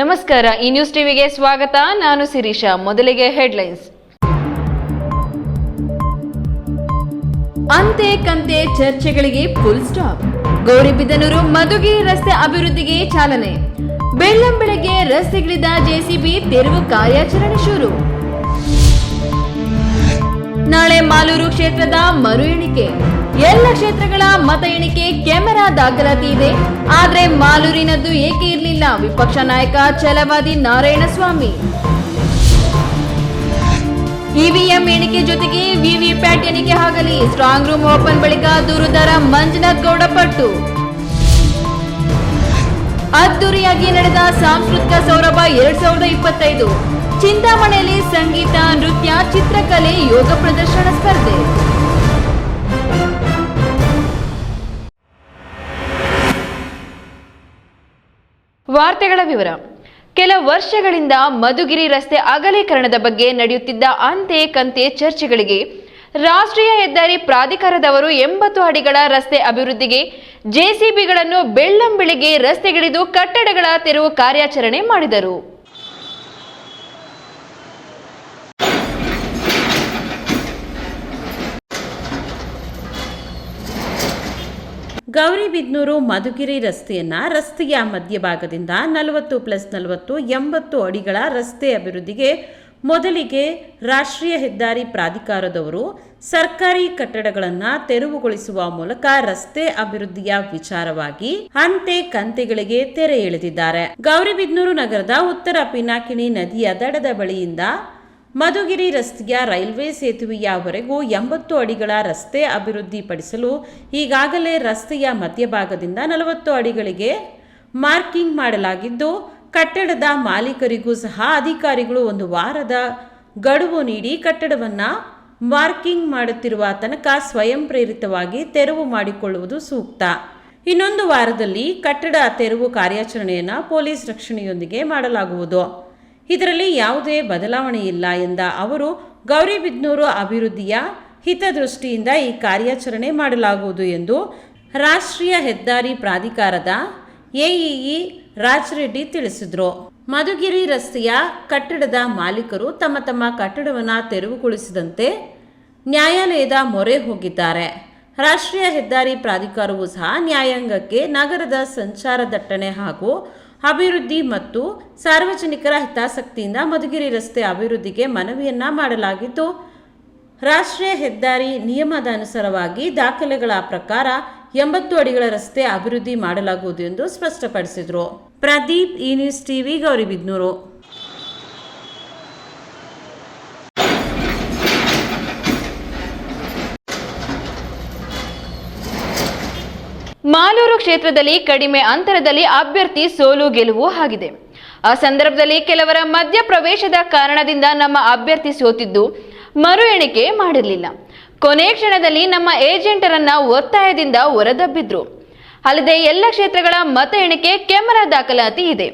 ನಮಸ್ಕಾರ, ಈ ನ್ಯೂಸ್ ಟಿವಿಗೆ ಸ್ವಾಗತ. ನಾನು ಶಿರೀಷಾ, ಮೊದಲಿಗೆ ಹೆಡ್ಲೈನ್ಸ್ ಅಂತೆ ಕಂತೆ ಚರ್ಚೆಗಳಿಗೆ ಫುಲ್ ಸ್ಟಾಪ್ ಗೌರಿಬಿದನೂರು ಮಧುಗಿರಿ ರಸ್ತೆ ಅಭಿವೃದ್ಧಿಗೆ ಚಾಲನೆ. ಬೆಳ್ಳಂಬೆಳಗ್ಗೆ ರಸ್ತೆಗಿಳಿದ ಜೆಸಿಬಿ ತೆರವು ಕಾರ್ಯಾಚರಣೆ ಶುರು. ನಾಳೆ ಮಾಲೂರು ಕ್ಷೇತ್ರದ ಮರು ಎಣಿಕೆ. ಎಲ್ಲ ಕ್ಷೇತ್ರಗಳ ಮತ ಎಣಿಕೆ ಕ್ಯಾಮೆರಾ ದಾಖಲಾತಿ ಇದೆ. ಆದ್ರೆ ಮಾಲೂರಿನದ್ದು ಏಕೆ ಇರಲಿಲ್ಲ? ವಿಪಕ್ಷ ನಾಯಕ ಛಲವಾದಿ ನಾರಾಯಣಸ್ವಾಮಿ. ಇವಿಎಂ ಎಣಿಕೆ ಜೊತೆಗೆ ವಿವಿಪ್ಯಾಟ್ ಎಣಿಕೆ ಆಗಲಿ. ಸ್ಟ್ರಾಂಗ್ ರೂಮ್ ಓಪನ್ ಬಳಿಕ ದೂರುದಾರ ಮಂಜುನಾಥ್ ಗೌಡ ಪಟ್ಟು. ಅದ್ದೂರಿಯಾಗಿ ನಡೆದ ಸಾಂಸ್ಕೃತಿಕ ಸೌರಭ ಎರಡ್ ಸಾವಿರದ ಇಪ್ಪತ್ತೈದು. ಚಿಂತಾಮಣೆಯಲ್ಲಿ ಸಂಗೀತ, ನೃತ್ಯ, ಚಿತ್ರಕಲೆ, ಯೋಗ ಪ್ರದರ್ಶನ ಸ್ಪರ್ಧೆ. ವಾರ್ತೆಗಳ ವಿವರ. ಕೆಲ ವರ್ಷಗಳಿಂದ ಮಧುಗಿರಿ ರಸ್ತೆ ಅಗಲೀಕರಣದ ಬಗ್ಗೆ ನಡೆಯುತ್ತಿದ್ದ ಅಂತೆ ಕಂತೆ ಚರ್ಚೆಗಳಿಗೆ ರಾಷ್ಟ್ರೀಯ ಹೆದ್ದಾರಿ ಪ್ರಾಧಿಕಾರದವರು ಎಂಬತ್ತು ಅಡಿಗಳ ರಸ್ತೆ ಅಭಿವೃದ್ಧಿಗೆ ಜೆಸಿಬಿಗಳನ್ನು ಬೆಳ್ಳಂಬೆಳಿಗ್ಗೆ ರಸ್ತೆಗಿಳಿದು ಕಟ್ಟಡಗಳ ತೆರವು ಕಾರ್ಯಾಚರಣೆ ಮಾಡಿದರು. ಗೌರಿಬಿದ್ನೂರು ಮಧುಗಿರಿ ರಸ್ತೆಯನ್ನ ರಸ್ತೆಯ ಮಧ್ಯಭಾಗದಿಂದ ನಲವತ್ತು ಪ್ಲಸ್ ನಲವತ್ತು ಎಂಬತ್ತು ಅಡಿಗಳ ರಸ್ತೆ ಅಭಿವೃದ್ಧಿಗೆ ಮೊದಲಿಗೆ ರಾಷ್ಟ್ರೀಯ ಹೆದ್ದಾರಿ ಪ್ರಾಧಿಕಾರದವರು ಸರ್ಕಾರಿ ಕಟ್ಟಡಗಳನ್ನು ತೆರವುಗೊಳಿಸುವ ಮೂಲಕ ರಸ್ತೆ ಅಭಿವೃದ್ಧಿಯ ವಿಚಾರವಾಗಿ ಹಂತೆ ಕಂತೆಗಳಿಗೆ ತೆರೆ ಎಳೆದಿದ್ದಾರೆ. ಗೌರಿಬಿದ್ನೂರು ನಗರದ ಉತ್ತರ ಪಿನಾಕಿಣಿ ನದಿಯ ದಡದ ಬಳಿಯಿಂದ ಮಧುಗಿರಿ ರಸ್ತೆಯ ರೈಲ್ವೆ ಸೇತುವೆಯವರೆಗೂ ಎಂಬತ್ತು ಅಡಿಗಳ ರಸ್ತೆ ಅಭಿವೃದ್ಧಿಪಡಿಸಲು ಈಗಾಗಲೇ ರಸ್ತೆಯ ಮಧ್ಯಭಾಗದಿಂದ ನಲವತ್ತು ಅಡಿಗಳಿಗೆ ಮಾರ್ಕಿಂಗ್ ಮಾಡಲಾಗಿದ್ದು ಕಟ್ಟಡದ ಮಾಲೀಕರಿಗೂ ಸಹ ಅಧಿಕಾರಿಗಳು ಒಂದು ವಾರದ ಗಡುವು ನೀಡಿ ಕಟ್ಟಡವನ್ನು ಮಾರ್ಕಿಂಗ್ ಮಾಡುತ್ತಿರುವ ತನಕ ಸ್ವಯಂ ಪ್ರೇರಿತವಾಗಿ ತೆರವು ಮಾಡಿಕೊಳ್ಳುವುದು ಸೂಕ್ತ. ಇನ್ನೊಂದು ವಾರದಲ್ಲಿ ಕಟ್ಟಡ ತೆರವು ಕಾರ್ಯಾಚರಣೆಯನ್ನು ಪೊಲೀಸ್ ರಕ್ಷಣೆಯೊಂದಿಗೆ ಮಾಡಲಾಗುವುದು. ಇದರಲ್ಲಿ ಯಾವುದೇ ಬದಲಾವಣೆ ಇಲ್ಲ ಎಂದ ಅವರು ಗೌರಿಬಿದ್ನೂರು ಅಭಿವೃದ್ಧಿಯ ಹಿತದೃಷ್ಟಿಯಿಂದ ಈ ಕಾರ್ಯಾಚರಣೆ ಮಾಡಲಾಗುವುದು ಎಂದು ರಾಷ್ಟ್ರೀಯ ಹೆದ್ದಾರಿ ಪ್ರಾಧಿಕಾರದ ಎಇಇ ರಾಜ್ ರೆಡ್ಡಿ ತಿಳಿಸಿದರು. ಮಧುಗಿರಿ ರಸ್ತೆಯ ಕಟ್ಟಡದ ಮಾಲೀಕರು ತಮ್ಮ ತಮ್ಮ ಕಟ್ಟಡವನ್ನು ತೆರವುಗೊಳಿಸಿದಂತೆ ನ್ಯಾಯಾಲಯದ ಮೊರೆ ಹೋಗಿದ್ದಾರೆ. ರಾಷ್ಟ್ರೀಯ ಹೆದ್ದಾರಿ ಪ್ರಾಧಿಕಾರವು ಸಹ ನ್ಯಾಯಾಂಗಕ್ಕೆ ನಗರದ ಸಂಚಾರ ದಟ್ಟಣೆ ಹಾಗೂ ಅಭಿವೃದ್ಧಿ ಮತ್ತು ಸಾರ್ವಜನಿಕರ ಹಿತಾಸಕ್ತಿಯಿಂದ ಮಧುಗಿರಿ ರಸ್ತೆ ಅಭಿವೃದ್ಧಿಗೆ ಮನವಿಯನ್ನ ಮಾಡಲಾಗಿದ್ದು ರಾಷ್ಟ್ರೀಯ ಹೆದ್ದಾರಿ ನಿಯಮದ ಅನುಸಾರವಾಗಿ ದಾಖಲೆಗಳ ಪ್ರಕಾರ ಎಂಬತ್ತು ಅಡಿಗಳ ರಸ್ತೆ ಅಭಿವೃದ್ಧಿ ಮಾಡಲಾಗುವುದು ಎಂದು ಸ್ಪಷ್ಟಪಡಿಸಿದರು. ಪ್ರದೀಪ್, ಈ ನ್ಯೂಸ್ ಟಿವಿ ಗೌರಿಬಿದ್ನೂರು ಮಾಲೂರು ಕ್ಷೇತ್ರದಲ್ಲಿ ಕಡಿಮೆ ಅಂತರದಲ್ಲಿ ಅಭ್ಯರ್ಥಿ ಸೋಲು ಗೆಲುವು ಆಗಿದೆ. ಆ ಸಂದರ್ಭದಲ್ಲಿ ಕೆಲವರ ಮಧ್ಯಪ್ರವೇಶದ ಕಾರಣದಿಂದ ನಮ್ಮ ಅಭ್ಯರ್ಥಿ ಸೋತಿದ್ದು ಮರು ಎಣಿಕೆ ಮಾಡಿರಲಿಲ್ಲ. ಕೊನೆ ಕ್ಷಣದಲ್ಲಿ ನಮ್ಮ ಏಜೆಂಟರನ್ನ ಒತ್ತಾಯದಿಂದ ಹೊರದಬ್ಬಿದ್ರು. ಅಲ್ಲದೆ ಎಲ್ಲ ಕ್ಷೇತ್ರಗಳ ಮತ ಎಣಿಕೆ ಕ್ಯಾಮೆರಾ ದಾಖಲಾತಿ ಇದೆ.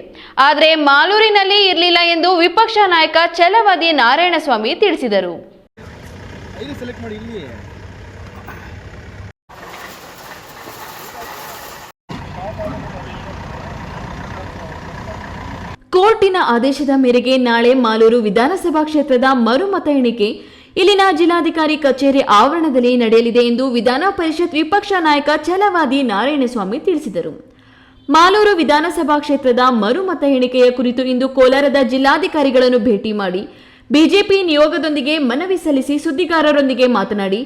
ಆದರೆ ಮಾಲೂರಿನಲ್ಲಿ ಇರಲಿಲ್ಲ ಎಂದು ವಿಪಕ್ಷ ನಾಯಕ ಛಲವಾದಿ ನಾರಾಯಣಸ್ವಾಮಿ ತಿಳಿಸಿದರು. ಕೋರ್ಟಿನ ಆದೇಶದ ಮೇರೆಗೆ ನಾಳೆ ಮಾಲೂರು ವಿಧಾನಸಭಾ ಕ್ಷೇತ್ರದ ಮರು ಮತ ಎಣಿಕೆ ಇಲ್ಲಿನ ಜಿಲ್ಲಾಧಿಕಾರಿ ಕಚೇರಿ ಆವರಣದಲ್ಲಿ ನಡೆಯಲಿದೆ ಎಂದು ವಿಧಾನ ಪರಿಷತ್ ವಿಪಕ್ಷ ನಾಯಕ ಛಲವಾದಿ ನಾರಾಯಣಸ್ವಾಮಿ ತಿಳಿಸಿದರು. ಮಾಲೂರು ವಿಧಾನಸಭಾ ಕ್ಷೇತ್ರದ ಮರು ಮತ ಎಣಿಕೆಯ ಕುರಿತು ಇಂದು ಕೋಲಾರದ ಜಿಲ್ಲಾಧಿಕಾರಿಗಳನ್ನು ಭೇಟಿ ಮಾಡಿ ಬಿಜೆಪಿ ನಿಯೋಗದೊಂದಿಗೆ ಮನವಿ ಸಲ್ಲಿಸಿ ಸುದ್ದಿಗಾರರೊಂದಿಗೆ ಮಾತನಾಡಿ,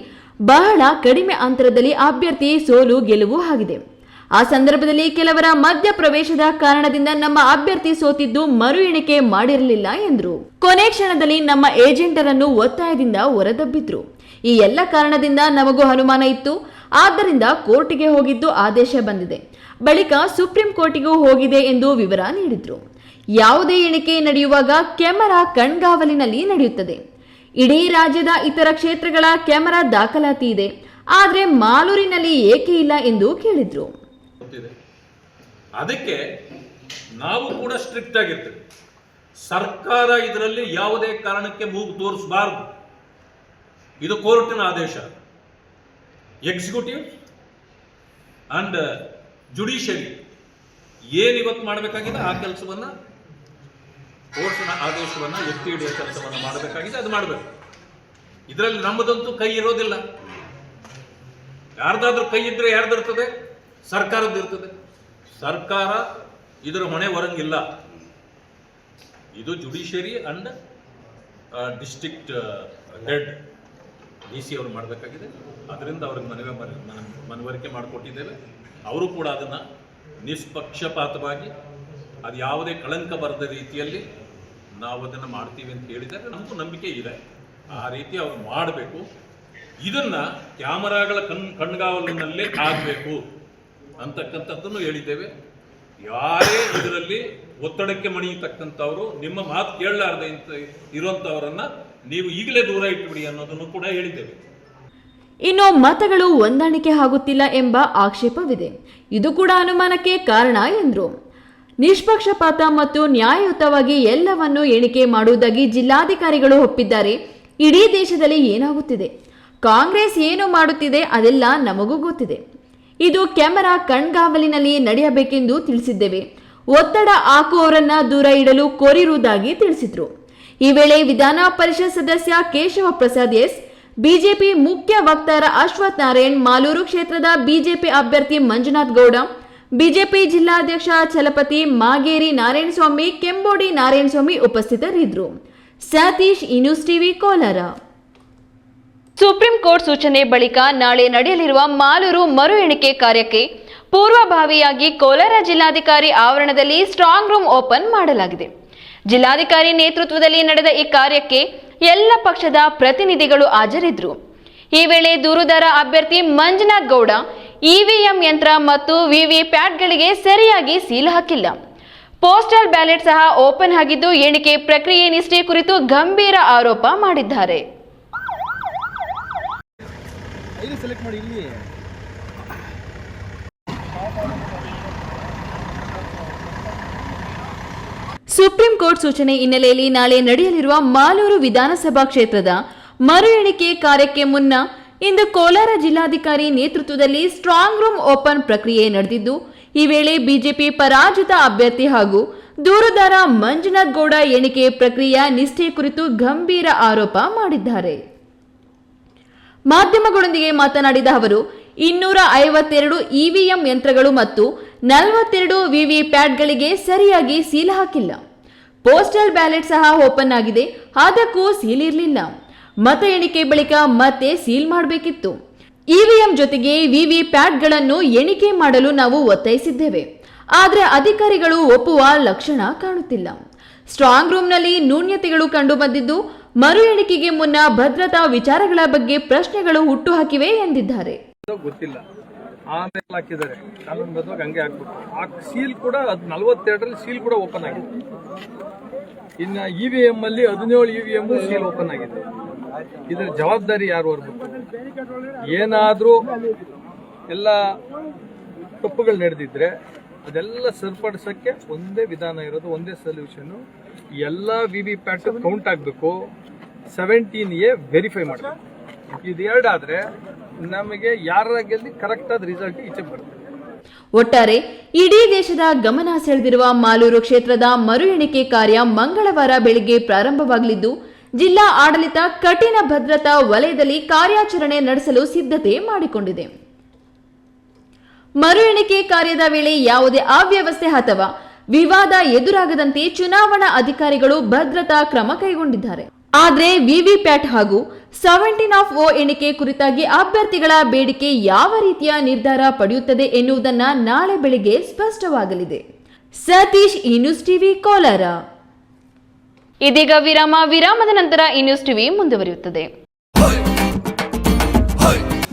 ಬಹಳ ಕಡಿಮೆ ಅಂತರದಲ್ಲಿ ಅಭ್ಯರ್ಥಿ ಸೋಲು ಗೆಲುವು ಆಗಿದೆ. ಆ ಸಂದರ್ಭದಲ್ಲಿ ಕೆಲವರ ಮಧ್ಯ ಪ್ರವೇಶದ ಕಾರಣದಿಂದ ನಮ್ಮ ಅಭ್ಯರ್ಥಿ ಸೋತಿದ್ದು ಮರು ಎಣಿಕೆ ಮಾಡಿರಲಿಲ್ಲ ಎಂದರು. ಕೊನೆ ಕ್ಷಣದಲ್ಲಿ ನಮ್ಮ ಏಜೆಂಟರನ್ನು ಒತ್ತಾಯದಿಂದ ಹೊರದಬ್ಬಿದ್ರು. ಈ ಎಲ್ಲ ಕಾರಣದಿಂದ ನಮಗೂ ಅನುಮಾನ ಇತ್ತು. ಆದ್ದರಿಂದ ಕೋರ್ಟಿಗೆ ಹೋಗಿದ್ದು ಆದೇಶ ಬಂದಿದೆ. ಬಳಿಕ ಸುಪ್ರೀಂ ಕೋರ್ಟಿಗೂ ಹೋಗಿದೆ ಎಂದು ವಿವರ ನೀಡಿದ್ರು. ಯಾವುದೇ ಎಣಿಕೆ ನಡೆಯುವಾಗ ಕ್ಯಾಮೆರಾ ಕಣ್ಗಾವಲಿನಲ್ಲಿ ನಡೆಯುತ್ತದೆ. ಇಡೀ ರಾಜ್ಯದ ಇತರ ಕ್ಷೇತ್ರಗಳ ಕ್ಯಾಮೆರಾ ದಾಖಲಾತಿ ಇದೆ. ಆದರೆ ಮಾಲೂರಿನಲ್ಲಿ ಏಕೆ ಇಲ್ಲ ಎಂದು ಕೇಳಿದ್ರು. ಅದಕ್ಕೆ ನಾವು ಕೂಡ ಸ್ಟ್ರಿಕ್ಟ್ ಆಗಿರ್ತೀವಿ. ಸರ್ಕಾರ ಇದರಲ್ಲಿ ಯಾವುದೇ ಕಾರಣಕ್ಕೆ ಮೂಗು ತೋರಿಸಬಾರದು. ಇದು ಕೋರ್ಟಿನ ಆದೇಶ. ಎಕ್ಸಿಕ್ಯೂಟಿವ್ ಅಂಡ್ ಜುಡಿಷಿಯರಿ ಏನಿವತ್ತು ಮಾಡಬೇಕಾಗಿದೆ? ಆ ಕೆಲಸವನ್ನ ಕೋರ್ಟ್ನ ಆದೇಶವನ್ನು ಎತ್ತಿ ಹಿಡಿಯೋ ಕೆಲಸವನ್ನು ಮಾಡಬೇಕಾಗಿದೆ, ಅದು ಮಾಡಬೇಕು. ಇದರಲ್ಲಿ ನಮ್ಮದಂತೂ ಕೈ ಇರೋದಿಲ್ಲ. ಯಾರ್ದಾದ್ರೂ ಕೈ ಇದ್ರೆ ಯಾರ್ದಿರ್ತದೆ? ಸರ್ಕಾರದ್ದು ಇರ್ತದೆ. ಸರ್ಕಾರ ಇದರ ಹೊಣೆ ಹೊರಂಗಿಲ್ಲ. ಇದು judiciary and district head D C ಅವರು ಮಾಡಬೇಕಾಗಿದೆ. ಅದರಿಂದ ಅವ್ರಿಗೆ ಮನವಿ ಮನ- ಮನ- ಮನವರಿಕೆ ಮಾಡಿಕೊಟ್ಟಿದ್ದೇವೆ. ಅವರು ಕೂಡ ಅದನ್ನು ನಿಷ್ಪಕ್ಷಪಾತವಾಗಿ, ಅದು ಯಾವುದೇ ಕಳಂಕ ಬರದ ರೀತಿಯಲ್ಲಿ ನಾವು ಅದನ್ನು ಮಾಡ್ತೀವಿ ಅಂತ ಹೇಳಿದರೆ ನಮಗೂ ನಂಬಿಕೆ ಇದೆ. ಆ ರೀತಿ ಅವ್ರು ಮಾಡಬೇಕು. ಇದನ್ನು ಕ್ಯಾಮರಾಗಳ ಕಣ್, ಕಣ್ಗಾವಲಿನಲ್ಲೇ ಆಗಬೇಕು ಅಂತಕ್ಕಂಥದ್ದನ್ನು ಹೇಳಿದ್ದೇವೆ. ಯಾರೇ ಇದರಲ್ಲಿ ಒತ್ತಡಕ್ಕೆ ಮಣಿಯತಕ್ಕಂಥವ್ರು, ನಿಮ್ಮ ಮಾತು ಕೇಳಲಾರ್ದೆ ಇರುವಂತವರನ್ನ ಇರುವಂಥವರನ್ನ ನೀವು ಈಗಲೇ ದೂರ ಇಟ್ಟುಬಿಡಿ ಅನ್ನೋದನ್ನು ಕೂಡ ಹೇಳಿದ್ದೇವೆ. ಇನ್ನು ಮತಗಳು ಹೊಂದಾಣಿಕೆ ಆಗುತ್ತಿಲ್ಲ ಎಂಬ ಆಕ್ಷೇಪವಿದೆ. ಇದು ಕೂಡ ಅನುಮಾನಕ್ಕೆ ಕಾರಣ ಎಂದರು. ನಿಷ್ಪಕ್ಷಪಾತ ಮತ್ತು ನ್ಯಾಯಯುತವಾಗಿ ಎಲ್ಲವನ್ನು ಎಣಿಕೆ ಮಾಡುವುದಾಗಿ ಜಿಲ್ಲಾಧಿಕಾರಿಗಳು ಒಪ್ಪಿದ್ದಾರೆ. ಇಡೀ ದೇಶದಲ್ಲಿ ಏನಾಗುತ್ತಿದೆ? ಕಾಂಗ್ರೆಸ್ ಏನು ಮಾಡುತ್ತಿದೆ ಅದೆಲ್ಲ ನಮಗೂ ಗೊತ್ತಿದೆ. ಇದು ಕ್ಯಾಮೆರಾ ಕಣ್ಗಾವಲಿನಲ್ಲಿ ನಡೆಯಬೇಕೆಂದು ತಿಳಿಸಿದ್ದೇವೆ. ಒತ್ತಡ ಹಾಕುವವರನ್ನ ದೂರ ಇಡಲು ಕೋರಿರುವುದಾಗಿ ತಿಳಿಸಿದ್ರು. ಈ ವೇಳೆ ವಿಧಾನ ಪರಿಷತ್ ಸದಸ್ಯ ಕೇಶವ ಪ್ರಸಾದ್ ಎಸ್, ಬಿಜೆಪಿ ಮುಖ್ಯ ವಕ್ತಾರ ಅಶ್ವಥ್ ನಾರಾಯಣ್, ಮಾಲೂರು ಕ್ಷೇತ್ರದ ಬಿಜೆಪಿ ಅಭ್ಯರ್ಥಿ ಮಂಜುನಾಥ್ ಗೌಡ, ಬಿಜೆಪಿ ಜಿಲ್ಲಾಧ್ಯಕ್ಷ ಛಲಪತಿ ಮಾಗೇರಿ ನಾರಾಯಣಸ್ವಾಮಿ, ಕೆಂಬೋಡಿ ನಾರಾಯಣಸ್ವಾಮಿ ಉಪಸ್ಥಿತರಿದ್ದರು. Satish e news TV, Kolar. Supreme court ಸೂಚನೆ ಬಳಿಕ ನಾಳೆ ನಡೆಯಲಿರುವ ಮಾಲೂರು ಮರು ಎಣಿಕೆ ಕಾರ್ಯಕ್ಕೆ ಪೂರ್ವಭಾವಿಯಾಗಿ ಕೋಲಾರ ಜಿಲ್ಲಾಧಿಕಾರಿ ಆವರಣದಲ್ಲಿ ಸ್ಟ್ರಾಂಗ್ ರೂಮ್ ಓಪನ್ ಮಾಡಲಾಗಿದೆ. ಜಿಲ್ಲಾಧಿಕಾರಿ ನೇತೃತ್ವದಲ್ಲಿ ನಡೆದ ಈ ಕಾರ್ಯಕ್ಕೆ ಎಲ್ಲ ಪಕ್ಷದ ಪ್ರತಿನಿಧಿಗಳು ಹಾಜರಿದ್ದರು. ಈ ವೇಳೆ ದೂರುದಾರ ಅಭ್ಯರ್ಥಿ ಮಂಜುನಾಥ್ ಗೌಡ, ಇವಿಎಂ ಯಂತ್ರ ಮತ್ತು ವಿವಿ ಪ್ಯಾಟ್ಗಳಿಗೆ ಸರಿಯಾಗಿ ಸೀಲ್ ಹಾಕಿಲ್ಲ. ಪೋಸ್ಟಲ್ ಬ್ಯಾಲೆಟ್ ಸಹ ಓಪನ್ ಆಗಿದ್ದು, ಎಣಿಕೆ ಪ್ರಕ್ರಿಯೆ ನಿಷ್ಠೆ ಕುರಿತು ಗಂಭೀರ ಆರೋಪ ಮಾಡಿದ್ದಾರೆ. ಐದು ಸೆಲೆಕ್ಟ್ ಮಾಡಿ, ಇಲ್ಲಿ. ಸುಪ್ರೀಂ ಕೋರ್ಟ್ ಸೂಚನೆ ಹಿನ್ನೆಲೆಯಲ್ಲಿ ನಾಳೆ ನಡೆಯಲಿರುವ ಮಾಲೂರು ವಿಧಾನಸಭಾ ಕ್ಷೇತ್ರದ ಮರು ಎಣಿಕೆ ಕಾರ್ಯಕ್ಕೆ ಮುನ್ನ ಇಂದು ಕೋಲಾರ ಜಿಲ್ಲಾಧಿಕಾರಿ ನೇತೃತ್ವದಲ್ಲಿ ಸ್ಟ್ರಾಂಗ್ ರೂಮ್ ಓಪನ್ ಪ್ರಕ್ರಿಯೆ ನಡೆದಿದ್ದು, ಈ ವೇಳೆ ಬಿಜೆಪಿ ಪರಾಜಿತ ಅಭ್ಯರ್ಥಿ ಹಾಗೂ ದೂರುದಾರ ಮಂಜುನಾಥ್ ಗೌಡ ಎಣಿಕೆ ಪ್ರಕ್ರಿಯೆ ನಿಷ್ಠೆ ಕುರಿತು ಗಂಭೀರ ಆರೋಪ ಮಾಡಿದ್ದಾರೆ. ಮಾಧ್ಯಮಗಳೊಂದಿಗೆ ಮಾತನಾಡಿದ ಅವರು, ಇನ್ನೂರ ಐವತ್ತೆರಡು ಇವಿಎಂ ಯಂತ್ರಗಳು ಮತ್ತು ನಲವತ್ತೆರಡು ವಿವಿ ಪ್ಯಾಡ್ಗಳಿಗೆ ಸರಿಯಾಗಿ ಸೀಲ್ ಹಾಕಿಲ್ಲ. ಪೋಸ್ಟಲ್ ಬ್ಯಾಲೆಟ್ ಸಹ ಓಪನ್ ಆಗಿದೆ, ಅದಕ್ಕೂ ಸೀಲ್ ಇರಲಿಲ್ಲ. ಮತ ಎಣಿಕೆ ಬಳಿಕ ಮತ್ತೆ ಸೀಲ್ ಮಾಡಬೇಕಿತ್ತು. ಇವಿಎಂ ಜೊತೆಗೆ ವಿವಿ ಪ್ಯಾಡ್ಗಳನ್ನು ಎಣಿಕೆ ಮಾಡಲು ನಾವು ಒತ್ತಾಯಿಸಿದ್ದೇವೆ. ಆದರೆ ಅಧಿಕಾರಿಗಳು ಒಪ್ಪುವ ಲಕ್ಷಣ ಕಾಣುತ್ತಿಲ್ಲ. ಸ್ಟ್ರಾಂಗ್ ರೂಮ್ನಲ್ಲಿ ನ್ಯೂನ್ಯತೆಗಳು ಕಂಡುಬಂದಿದ್ದು ಮರು ಎಣಿಕೆಗೆ ಮುನ್ನ ಭದ್ರತಾ ವಿಚಾರಗಳ ಬಗ್ಗೆ ಪ್ರಶ್ನೆಗಳು ಹುಟ್ಟುಹಾಕಿವೆ ಎಂದಿದ್ದಾರೆ. ಗೊತ್ತಿಲ್ಲ. ಆಮೇಲೆ ಹಾಕಿದ್ದಾರೆ. ಕಾನೂನುಬದ್ಧವಾಗಿ ಹಂಗೆ ಹಾಕ್ಬಿಟ್ಟು ಆ ಸೀಲ್ ಕೂಡ ನಲವತ್ತೆರಡರಲ್ಲಿ ಸೀಲ್ ಕೂಡ ಓಪನ್ ಆಗಿದೆ ಇನ್ನು ಇ ವಿ ಎಂ ಅಲ್ಲಿ ಹದಿನೇಳು E V M seal open ಆಗಿದೆ. ಇದರ ಜವಾಬ್ದಾರಿ ಯಾರು ಹೊರಬೇಕು ಏನಾದರೂ ಎಲ್ಲ ತಪ್ಪುಗಳು ನಡೆದಿದ್ರೆ ಅದೆಲ್ಲ ಸರಿಪಡಿಸೋಕ್ಕೆ ಒಂದೇ ವಿಧಾನ ಇರೋದು ಒಂದೇ ಸೊಲ್ಯೂಷನ್ ಎಲ್ಲ ವಿ ವಿ ಪ್ಯಾಟ್ ಕೌಂಟ್ ಆಗಬೇಕು. ಸೆವೆಂಟೀನ್ ಎ ವೆರಿಫೈ ಮಾಡಬೇಕು. ಇದು ಎರಡಾದರೆ ನಮಗೆ ಯಾರ ಗೆಲ್ಲಿ ಕರೆಕ್ಟ್ ಆದ ರಿಸಲ್ಟ್ ಈಚೆ ಬರುತ್ತೆ. ಒಟ್ಟಾರೆ ಇಡೀ ದೇಶದ ಗಮನ ಸೆಳೆದಿರುವ ಮಾಲೂರು ಕ್ಷೇತ್ರದ ಮರು ಎಣಿಕೆ ಕಾರ್ಯ ಮಂಗಳವಾರ ಬೆಳಿಗ್ಗೆ ಪ್ರಾರಂಭವಾಗಲಿದ್ದು ಜಿಲ್ಲಾ ಆಡಳಿತ ಕಠಿಣ ಭದ್ರತಾ ವಲಯದಲ್ಲಿ ಕಾರ್ಯಾಚರಣೆ ನಡೆಸಲು ಸಿದ್ಧತೆ ಮಾಡಿಕೊಂಡಿದೆ. ಮರು ಎಣಿಕೆ ಕಾರ್ಯದ ವೇಳೆ ಯಾವುದೇ ಅವ್ಯವಸ್ಥೆ ಅಥವಾ ವಿವಾದ ಎದುರಾಗದಂತೆ ಚುನಾವಣಾ ಅಧಿಕಾರಿಗಳು ಭದ್ರತಾ ಕ್ರಮ ಕೈಗೊಂಡಿದ್ದಾರೆ. ಆದರೆ ವಿವಿಪ್ಯಾಟ್ ಹಾಗೂ ಸೆವೆಂಟೀನ್ ಆಫ್ ಓ ಎಣಿಕೆ ಕುರಿತಾಗಿ ಅಭ್ಯರ್ಥಿಗಳ ಬೇಡಿಕೆ ಯಾವ ರೀತಿಯ ನಿರ್ಧಾರ ಪಡೆಯುತ್ತದೆ ಎನ್ನುವುದನ್ನು ನಾಳೆ ಬೆಳಿಗ್ಗೆ ಸ್ಪಷ್ಟವಾಗಲಿದೆ. ಸತೀಶ್ ಈ ನ್ಯೂಸ್ ಟಿವಿ, ಕೋಲಾರ. ಇದೀಗ ವಿರಾಮ, ವಿರಾಮದ ನಂತರ ಈ ನ್ಯೂಸ್ ಟಿವಿ ಮುಂದುವರಿಯುತ್ತದೆ.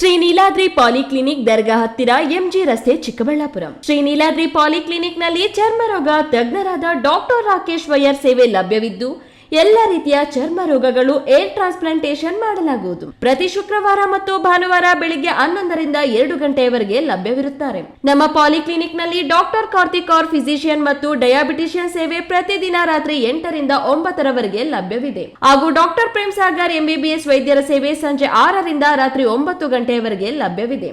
ಶ್ರೀ ನೀಲಾದ್ರಿ ಪಾಲಿಕ್ಲಿನಿಕ್ ದರ್ಗಾ ಹತ್ತಿರ ಎಂಜಿ ರಸ್ತೆ ಚಿಕ್ಕಬಳ್ಳಾಪುರ. ಶ್ರೀ ನೀಲಾದ್ರಿ ಪಾಲಿಕ್ಲಿನಿಕ್ನಲ್ಲಿ ಚರ್ಮರೋಗ ತಜ್ಞರಾದ ಡಾಕ್ಟರ್ ರಾಕೇಶ್ ವೈಯರ್ ಸೇವೆ ಲಭ್ಯವಿದ್ದು ಎಲ್ಲ ರೀತಿಯ ಚರ್ಮ ರೋಗಗಳು ಏರ್ ಟ್ರಾನ್ಸ್ಪ್ಲಾಂಟೇಶನ್ ಮಾಡಲಾಗುವುದು. ಪ್ರತಿ ಶುಕ್ರವಾರ ಮತ್ತು ಭಾನುವಾರ ಬೆಳಿಗ್ಗೆ ಹನ್ನೊಂದರಿಂದ ಎರಡು ಗಂಟೆಯವರೆಗೆ ಲಭ್ಯವಿರುತ್ತಾರೆ. ನಮ್ಮ ಪಾಲಿಕ್ಲಿನಿಕ್ನಲ್ಲಿ ಡಾಕ್ಟರ್ ಕಾರ್ತಿಕ್ ಆರ್ ಫಿಸಿಷಿಯನ್ ಮತ್ತು ಡಯಾಬಿಟಿಷಿಯನ್ ಸೇವೆ ಪ್ರತಿದಿನ ರಾತ್ರಿ ಎಂಟರಿಂದ ಒಂಬತ್ತರವರೆಗೆ ಲಭ್ಯವಿದೆ. ಹಾಗೂ ಡಾಕ್ಟರ್ ಪ್ರೇಮ್ ಸಾಗರ್ ಎಂಬಿಬಿಎಸ್ ವೈದ್ಯರ ಸೇವೆ ಸಂಜೆ ಆರರಿಂದ ರಾತ್ರಿ ಒಂಬತ್ತು ಗಂಟೆಯವರೆಗೆ ಲಭ್ಯವಿದೆ.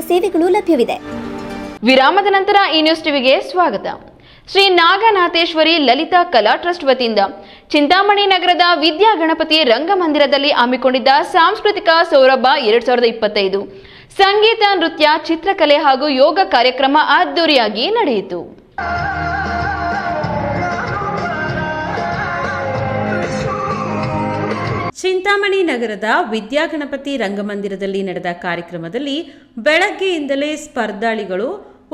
ಸೇವೆಗಳು ಲಭ್ಯವಿದೆ. ವಿರಾಮದ ನಂತರ ಈ ನ್ಯೂಸ್ ಟಿವಿಗೆ ಸ್ವಾಗತ. ಶ್ರೀ ನಾಗನಾಥೇಶ್ವರಿ ಲಲಿತಾ ಕಲಾ ಟ್ರಸ್ಟ್ ವತಿಯಿಂದ ಚಿಂತಾಮಣಿ ನಗರದ ವಿದ್ಯಾ ಗಣಪತಿ ರಂಗಮಂದಿರದಲ್ಲಿ ಹಮ್ಮಿಕೊಂಡಿದ್ದ ಸಾಂಸ್ಕೃತಿಕ ಸೌರಭ ಎರಡ್ ಸಾವಿರದ ಇಪ್ಪತ್ತೈದು. ಸಂಗೀತ, ನೃತ್ಯ, ಚಿತ್ರಕಲೆ ಹಾಗೂ ಯೋಗ ಕಾರ್ಯಕ್ರಮ ಅದ್ದೂರಿಯಾಗಿ ನಡೆಯಿತು. ಚಿಂತಾಮಣಿ ನಗರದ ವಿದ್ಯಾಗಣಪತಿ ರಂಗಮಂದಿರದಲ್ಲಿ ನಡೆದ ಕಾರ್ಯಕ್ರಮದಲ್ಲಿ ಬೆಳಗ್ಗೆಯಿಂದಲೇ ಸ್ಪರ್ಧಾಳಿಗಳು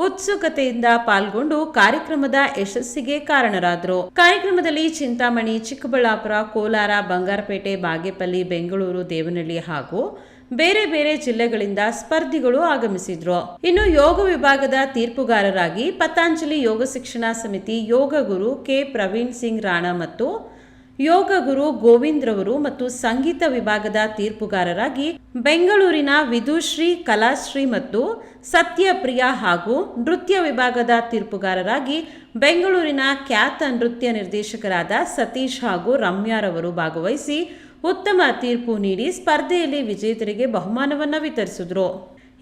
ಉತ್ಸುಕತೆಯಿಂದ ಪಾಲ್ಗೊಂಡು ಕಾರ್ಯಕ್ರಮದ ಯಶಸ್ಸಿಗೆ ಕಾರಣರಾದರು. ಕಾರ್ಯಕ್ರಮದಲ್ಲಿ ಚಿಂತಾಮಣಿ, ಚಿಕ್ಕಬಳ್ಳಾಪುರ, ಕೋಲಾರ, ಬಂಗಾರಪೇಟೆ, ಬಾಗೇಪಲ್ಲಿ, ಬೆಂಗಳೂರು, ದೇವನಹಳ್ಳಿ ಹಾಗೂ ಬೇರೆ ಬೇರೆ ಜಿಲ್ಲೆಗಳಿಂದ ಸ್ಪರ್ಧಿಗಳು ಆಗಮಿಸಿದ್ರು. ಇನ್ನು ಯೋಗ ವಿಭಾಗದ ತೀರ್ಪುಗಾರರಾಗಿ ಪತಾಂಜಲಿ ಯೋಗ ಶಿಕ್ಷಣ ಸಮಿತಿ ಯೋಗ ಗುರು ಕೆ. ಪ್ರವೀಣ್ ಸಿಂಗ್ ರಾಣಾ ಮತ್ತು ಯೋಗ ಗುರು ಗೋವಿಂದ್ರವರು ಮತ್ತು ಸಂಗೀತ ವಿಭಾಗದ ತೀರ್ಪುಗಾರರಾಗಿ ಬೆಂಗಳೂರಿನ ವಿದುಶ್ರೀ ಕಲಾಶ್ರೀ ಮತ್ತು ಸತ್ಯಪ್ರಿಯ ಹಾಗೂ ನೃತ್ಯ ವಿಭಾಗದ ತೀರ್ಪುಗಾರರಾಗಿ ಬೆಂಗಳೂರಿನ ಖ್ಯಾತ ನೃತ್ಯ ನಿರ್ದೇಶಕರಾದ ಸತೀಶ್ ಹಾಗೂ ರಮ್ಯಾರವರು ಭಾಗವಹಿಸಿ ಉತ್ತಮ ತೀರ್ಪು ನೀಡಿ ಸ್ಪರ್ಧೆಯಲ್ಲಿ ವಿಜೇತರಿಗೆ ಬಹುಮಾನವನ್ನು ವಿತರಿಸಿದ್ರು.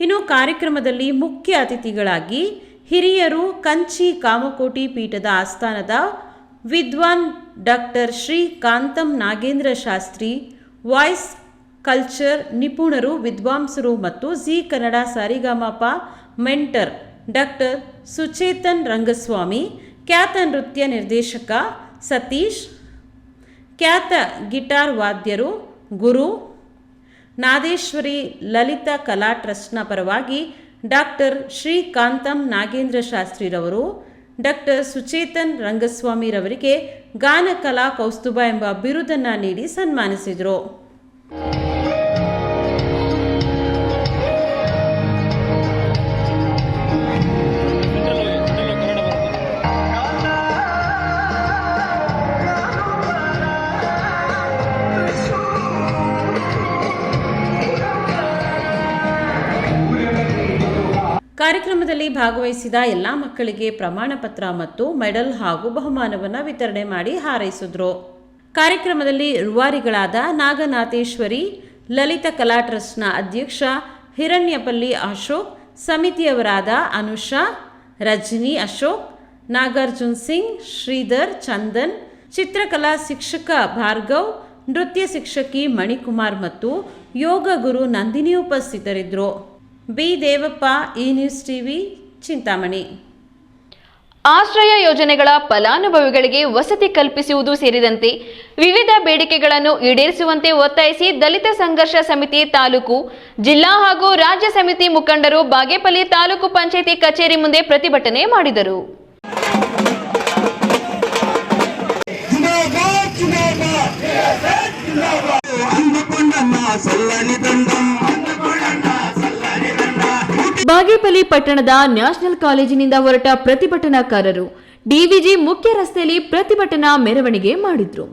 ಇನ್ನು ಕಾರ್ಯಕ್ರಮದಲ್ಲಿ ಮುಖ್ಯ ಅತಿಥಿಗಳಾಗಿ ಹಿರಿಯರು ಕಂಚಿ ಕಾಮಕೋಟಿ ಪೀಠದ ಆಸ್ಥಾನದ ವಿದ್ವಾನ್ doctor Shri Kantham Nagendra Shastri, voice culture ನಿಪುಣರು, ವಿದ್ವಾಂಸರು ಮತ್ತು Zee Kannada Sarigamapa mentor doctor Suchethan Rangaswamy, ಖ್ಯಾತ ನೃತ್ಯ ನಿರ್ದೇಶಕ ಸತೀಶ್, ಖ್ಯಾತ ಗಿಟಾರ್ ವಾದ್ಯರು ಗುರು ನಾದೇಶ್ವರಿ ಲಲಿತ ಕಲಾ ಟ್ರಸ್ಟ್ನ ಪರವಾಗಿ ಡಾಕ್ಟರ್ ಶ್ರೀಕಾಂತಂ ನಾಗೇಂದ್ರ ಶಾಸ್ತ್ರಿರವರು ಡಾಕ್ಟರ್ ಸುಚೇತನ್ ರಂಗಸ್ವಾಮಿರವರಿಗೆ ಗಾನ ಕಲಾ ಕೌಸ್ತುಭ ಎಂಬ ಬಿರುದನ್ನು ನೀಡಿ ಸನ್ಮಾನಿಸಿದರು. ಕಾರ್ಯಕ್ರಮದಲ್ಲಿ ಭಾಗವಹಿಸಿದ ಎಲ್ಲ ಮಕ್ಕಳಿಗೆ ಪ್ರಮಾಣ ಪತ್ರ ಮತ್ತು ಮೆಡಲ್ ಹಾಗೂ ಬಹುಮಾನವನ್ನು ವಿತರಣೆ ಮಾಡಿ ಹಾರೈಸಿದ್ರು. ಕಾರ್ಯಕ್ರಮದಲ್ಲಿ ರುವಾರಿಗಳಾದ ನಾಗನಾಥೇಶ್ವರಿ, ಲಲಿತ ಕಲಾ ಟ್ರಸ್ಟ್ನ ಅಧ್ಯಕ್ಷ ಹಿರಣ್ಯಪಲ್ಲಿ ಅಶೋಕ್, ಸಮಿತಿಯವರಾದ ಅನುಷಾ, ರಜನಿ ಅಶೋಕ್, ನಾಗಾರ್ಜುನ್ ಸಿಂಗ್, ಶ್ರೀಧರ್ ಚಂದನ್, ಚಿತ್ರಕಲಾ ಶಿಕ್ಷಕ ಭಾರ್ಗವ್, ನೃತ್ಯ ಶಿಕ್ಷಕಿ ಮಣಿಕುಮಾರ್ ಮತ್ತು ಯೋಗ ಗುರು ನಂದಿನಿ ಉಪಸ್ಥಿತರಿದ್ದರು B Devappa E news TV Chintamani. Ashraya ಯೋಜನೆಗಳ ಫಲಾನುಭವಿಗಳಿಗೆ ವಸತಿ ಕಲ್ಪಿಸುವುದು ಸೇರಿದಂತೆ ವಿವಿಧ ಬೇಡಿಕೆಗಳನ್ನು ಈಡೇರಿಸುವಂತೆ ಒತ್ತಾಯಿಸಿ ದಲಿತ ಸಂಘರ್ಷ ಸಮಿತಿ ತಾಲೂಕು ಜಿಲ್ಲಾ ಹಾಗೂ ರಾಜ್ಯ ಸಮಿತಿ ಮುಖಂಡರು ಬಾಗೇಪಲ್ಲಿ ತಾಲೂಕು ಪಂಚಾಯಿತಿ ಕಚೇರಿ ಮುಂದೆ ಪ್ರತಿಭಟನೆ ಮಾಡಿದರು. ಬಾಗೇಪಲ್ಲಿ ಪಟ್ಟಣದ ನ್ಯಾಷನಲ್ ಕಾಲೇಜಿನಿಂದ ಹೊರಟ ಪ್ರತಿಭಟನಾಕಾರರು ಡಿವಿಜಿ ಮುಖ್ಯ ರಸ್ತೆಯಲ್ಲಿ ಪ್ರತಿಭಟನಾ ಮೆರವಣಿಗೆ ಮಾಡಿದ್ರು.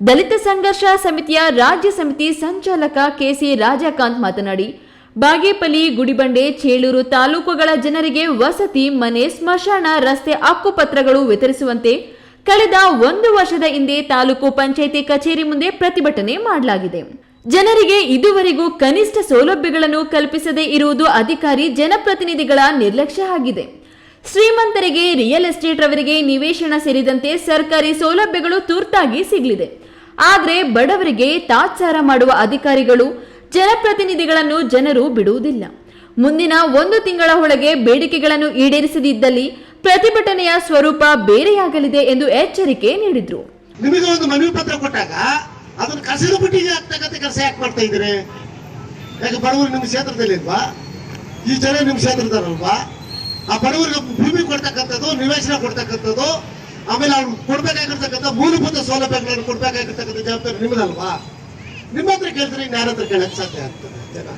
ದಲಿತ ಸಂಘರ್ಷ ಸಮಿತಿಯ ರಾಜ್ಯ ಸಮಿತಿ ಸಂಚಾಲಕ ಕೆಸಿ ರಾಜಕಾಂತ್ ಮಾತನಾಡಿ, ಬಾಗೇಪಲ್ಲಿ ಗುಡಿಬಂಡೆ, ಚೇಳೂರು ತಾಲೂಕುಗಳ ಜನರಿಗೆ ವಸತಿ, ಮನೆ, ಸ್ಮಶಾನ, ರಸ್ತೆ ಹಕ್ಕುಪತ್ರಗಳು ವಿತರಿಸುವಂತೆ ಕಳೆದ ಒಂದು ವರ್ಷದ ಹಿಂದೆ ತಾಲೂಕು ಪಂಚಾಯಿತಿ ಕಚೇರಿ ಮುಂದೆ ಪ್ರತಿಭಟನೆ ಮಾಡಲಾಗಿದೆ. ಜನರಿಗೆ ಇದುವರೆಗೂ ಕನಿಷ್ಠ ಸೌಲಭ್ಯಗಳನ್ನು ಕಲ್ಪಿಸದೇ ಇರುವುದು ಅಧಿಕಾರಿ ಜನಪ್ರತಿನಿಧಿಗಳ ನಿರ್ಲಕ್ಷ್ಯ ಆಗಿದೆ. ಶ್ರೀಮಂತರಿಗೆ ರಿಯಲ್ ಎಸ್ಟೇಟ್ ರವರಿಗೆ ನಿವೇಶನ ಸೇರಿದಂತೆ ಸರ್ಕಾರಿ ಸೌಲಭ್ಯಗಳು ತುರ್ತಾಗಿ ಸಿಗಲಿದೆ. ಆದರೆ ಬಡವರಿಗೆ ತಾತ್ಸಾರ ಮಾಡುವ ಅಧಿಕಾರಿಗಳು, ಜನಪ್ರತಿನಿಧಿಗಳನ್ನು ಜನರು ಬಿಡುವುದಿಲ್ಲ. ಮುಂದಿನ ಒಂದು ತಿಂಗಳ ಒಳಗೆ ಬೇಡಿಕೆಗಳನ್ನು ಈಡೇರಿಸದಿದ್ದಲ್ಲಿ ಪ್ರತಿಭಟನೆಯ ಸ್ವರೂಪ ಬೇರೆಯಾಗಲಿದೆ ಎಂದು ಎಚ್ಚರಿಕೆ ನೀಡಿದ್ರು. ಅದನ್ನ ಕಸದ ಬುಟ್ಟಿಗೆ ಹಾಕ್ತಕ್ಕಂಥ ಕೆಲಸ ಯಾಕೆ ಮಾಡ್ತಾ ಇದ್ರೆ ಯಾಕೆ ಬಡವರು ನಿಮ್ಮ ಕ್ಷೇತ್ರದಲ್ಲಿ ಇಲ್ವಾ? ಈ ಜನ ನಿಮ್ಮ ಕ್ಷೇತ್ರದಲ್ವಾ ಆ ಬಡವರಿಗೆ ಭೂಮಿ ಕೊಡ್ತಕ್ಕಂಥದ್ದು, ನಿವೇಶನ ಕೊಡ್ತಕ್ಕಂಥದ್ದು, ಆಮೇಲೆ ಅವ್ರು ಕೊಡ್ಬೇಕಾಗಿರ್ತಕ್ಕಂಥ ಮೂಲಭೂತ ಸೌಲಭ್ಯಗಳನ್ನು ಕೊಡ್ಬೇಕಾಗಿರ್ತಕ್ಕಂಥ ಜವಾಬ್ದಾರಿ ನಿಮ್ಮದಲ್ವಾ? ನಿಮ್ಮ ಹತ್ರ ಕೇಳಿದ್ರೆ ಇನ್ಯಾರ ಹತ್ರ ಕೇಳಕ್ ಸಾಧ್ಯ ಆಗ್ತದೆ, ಜನ.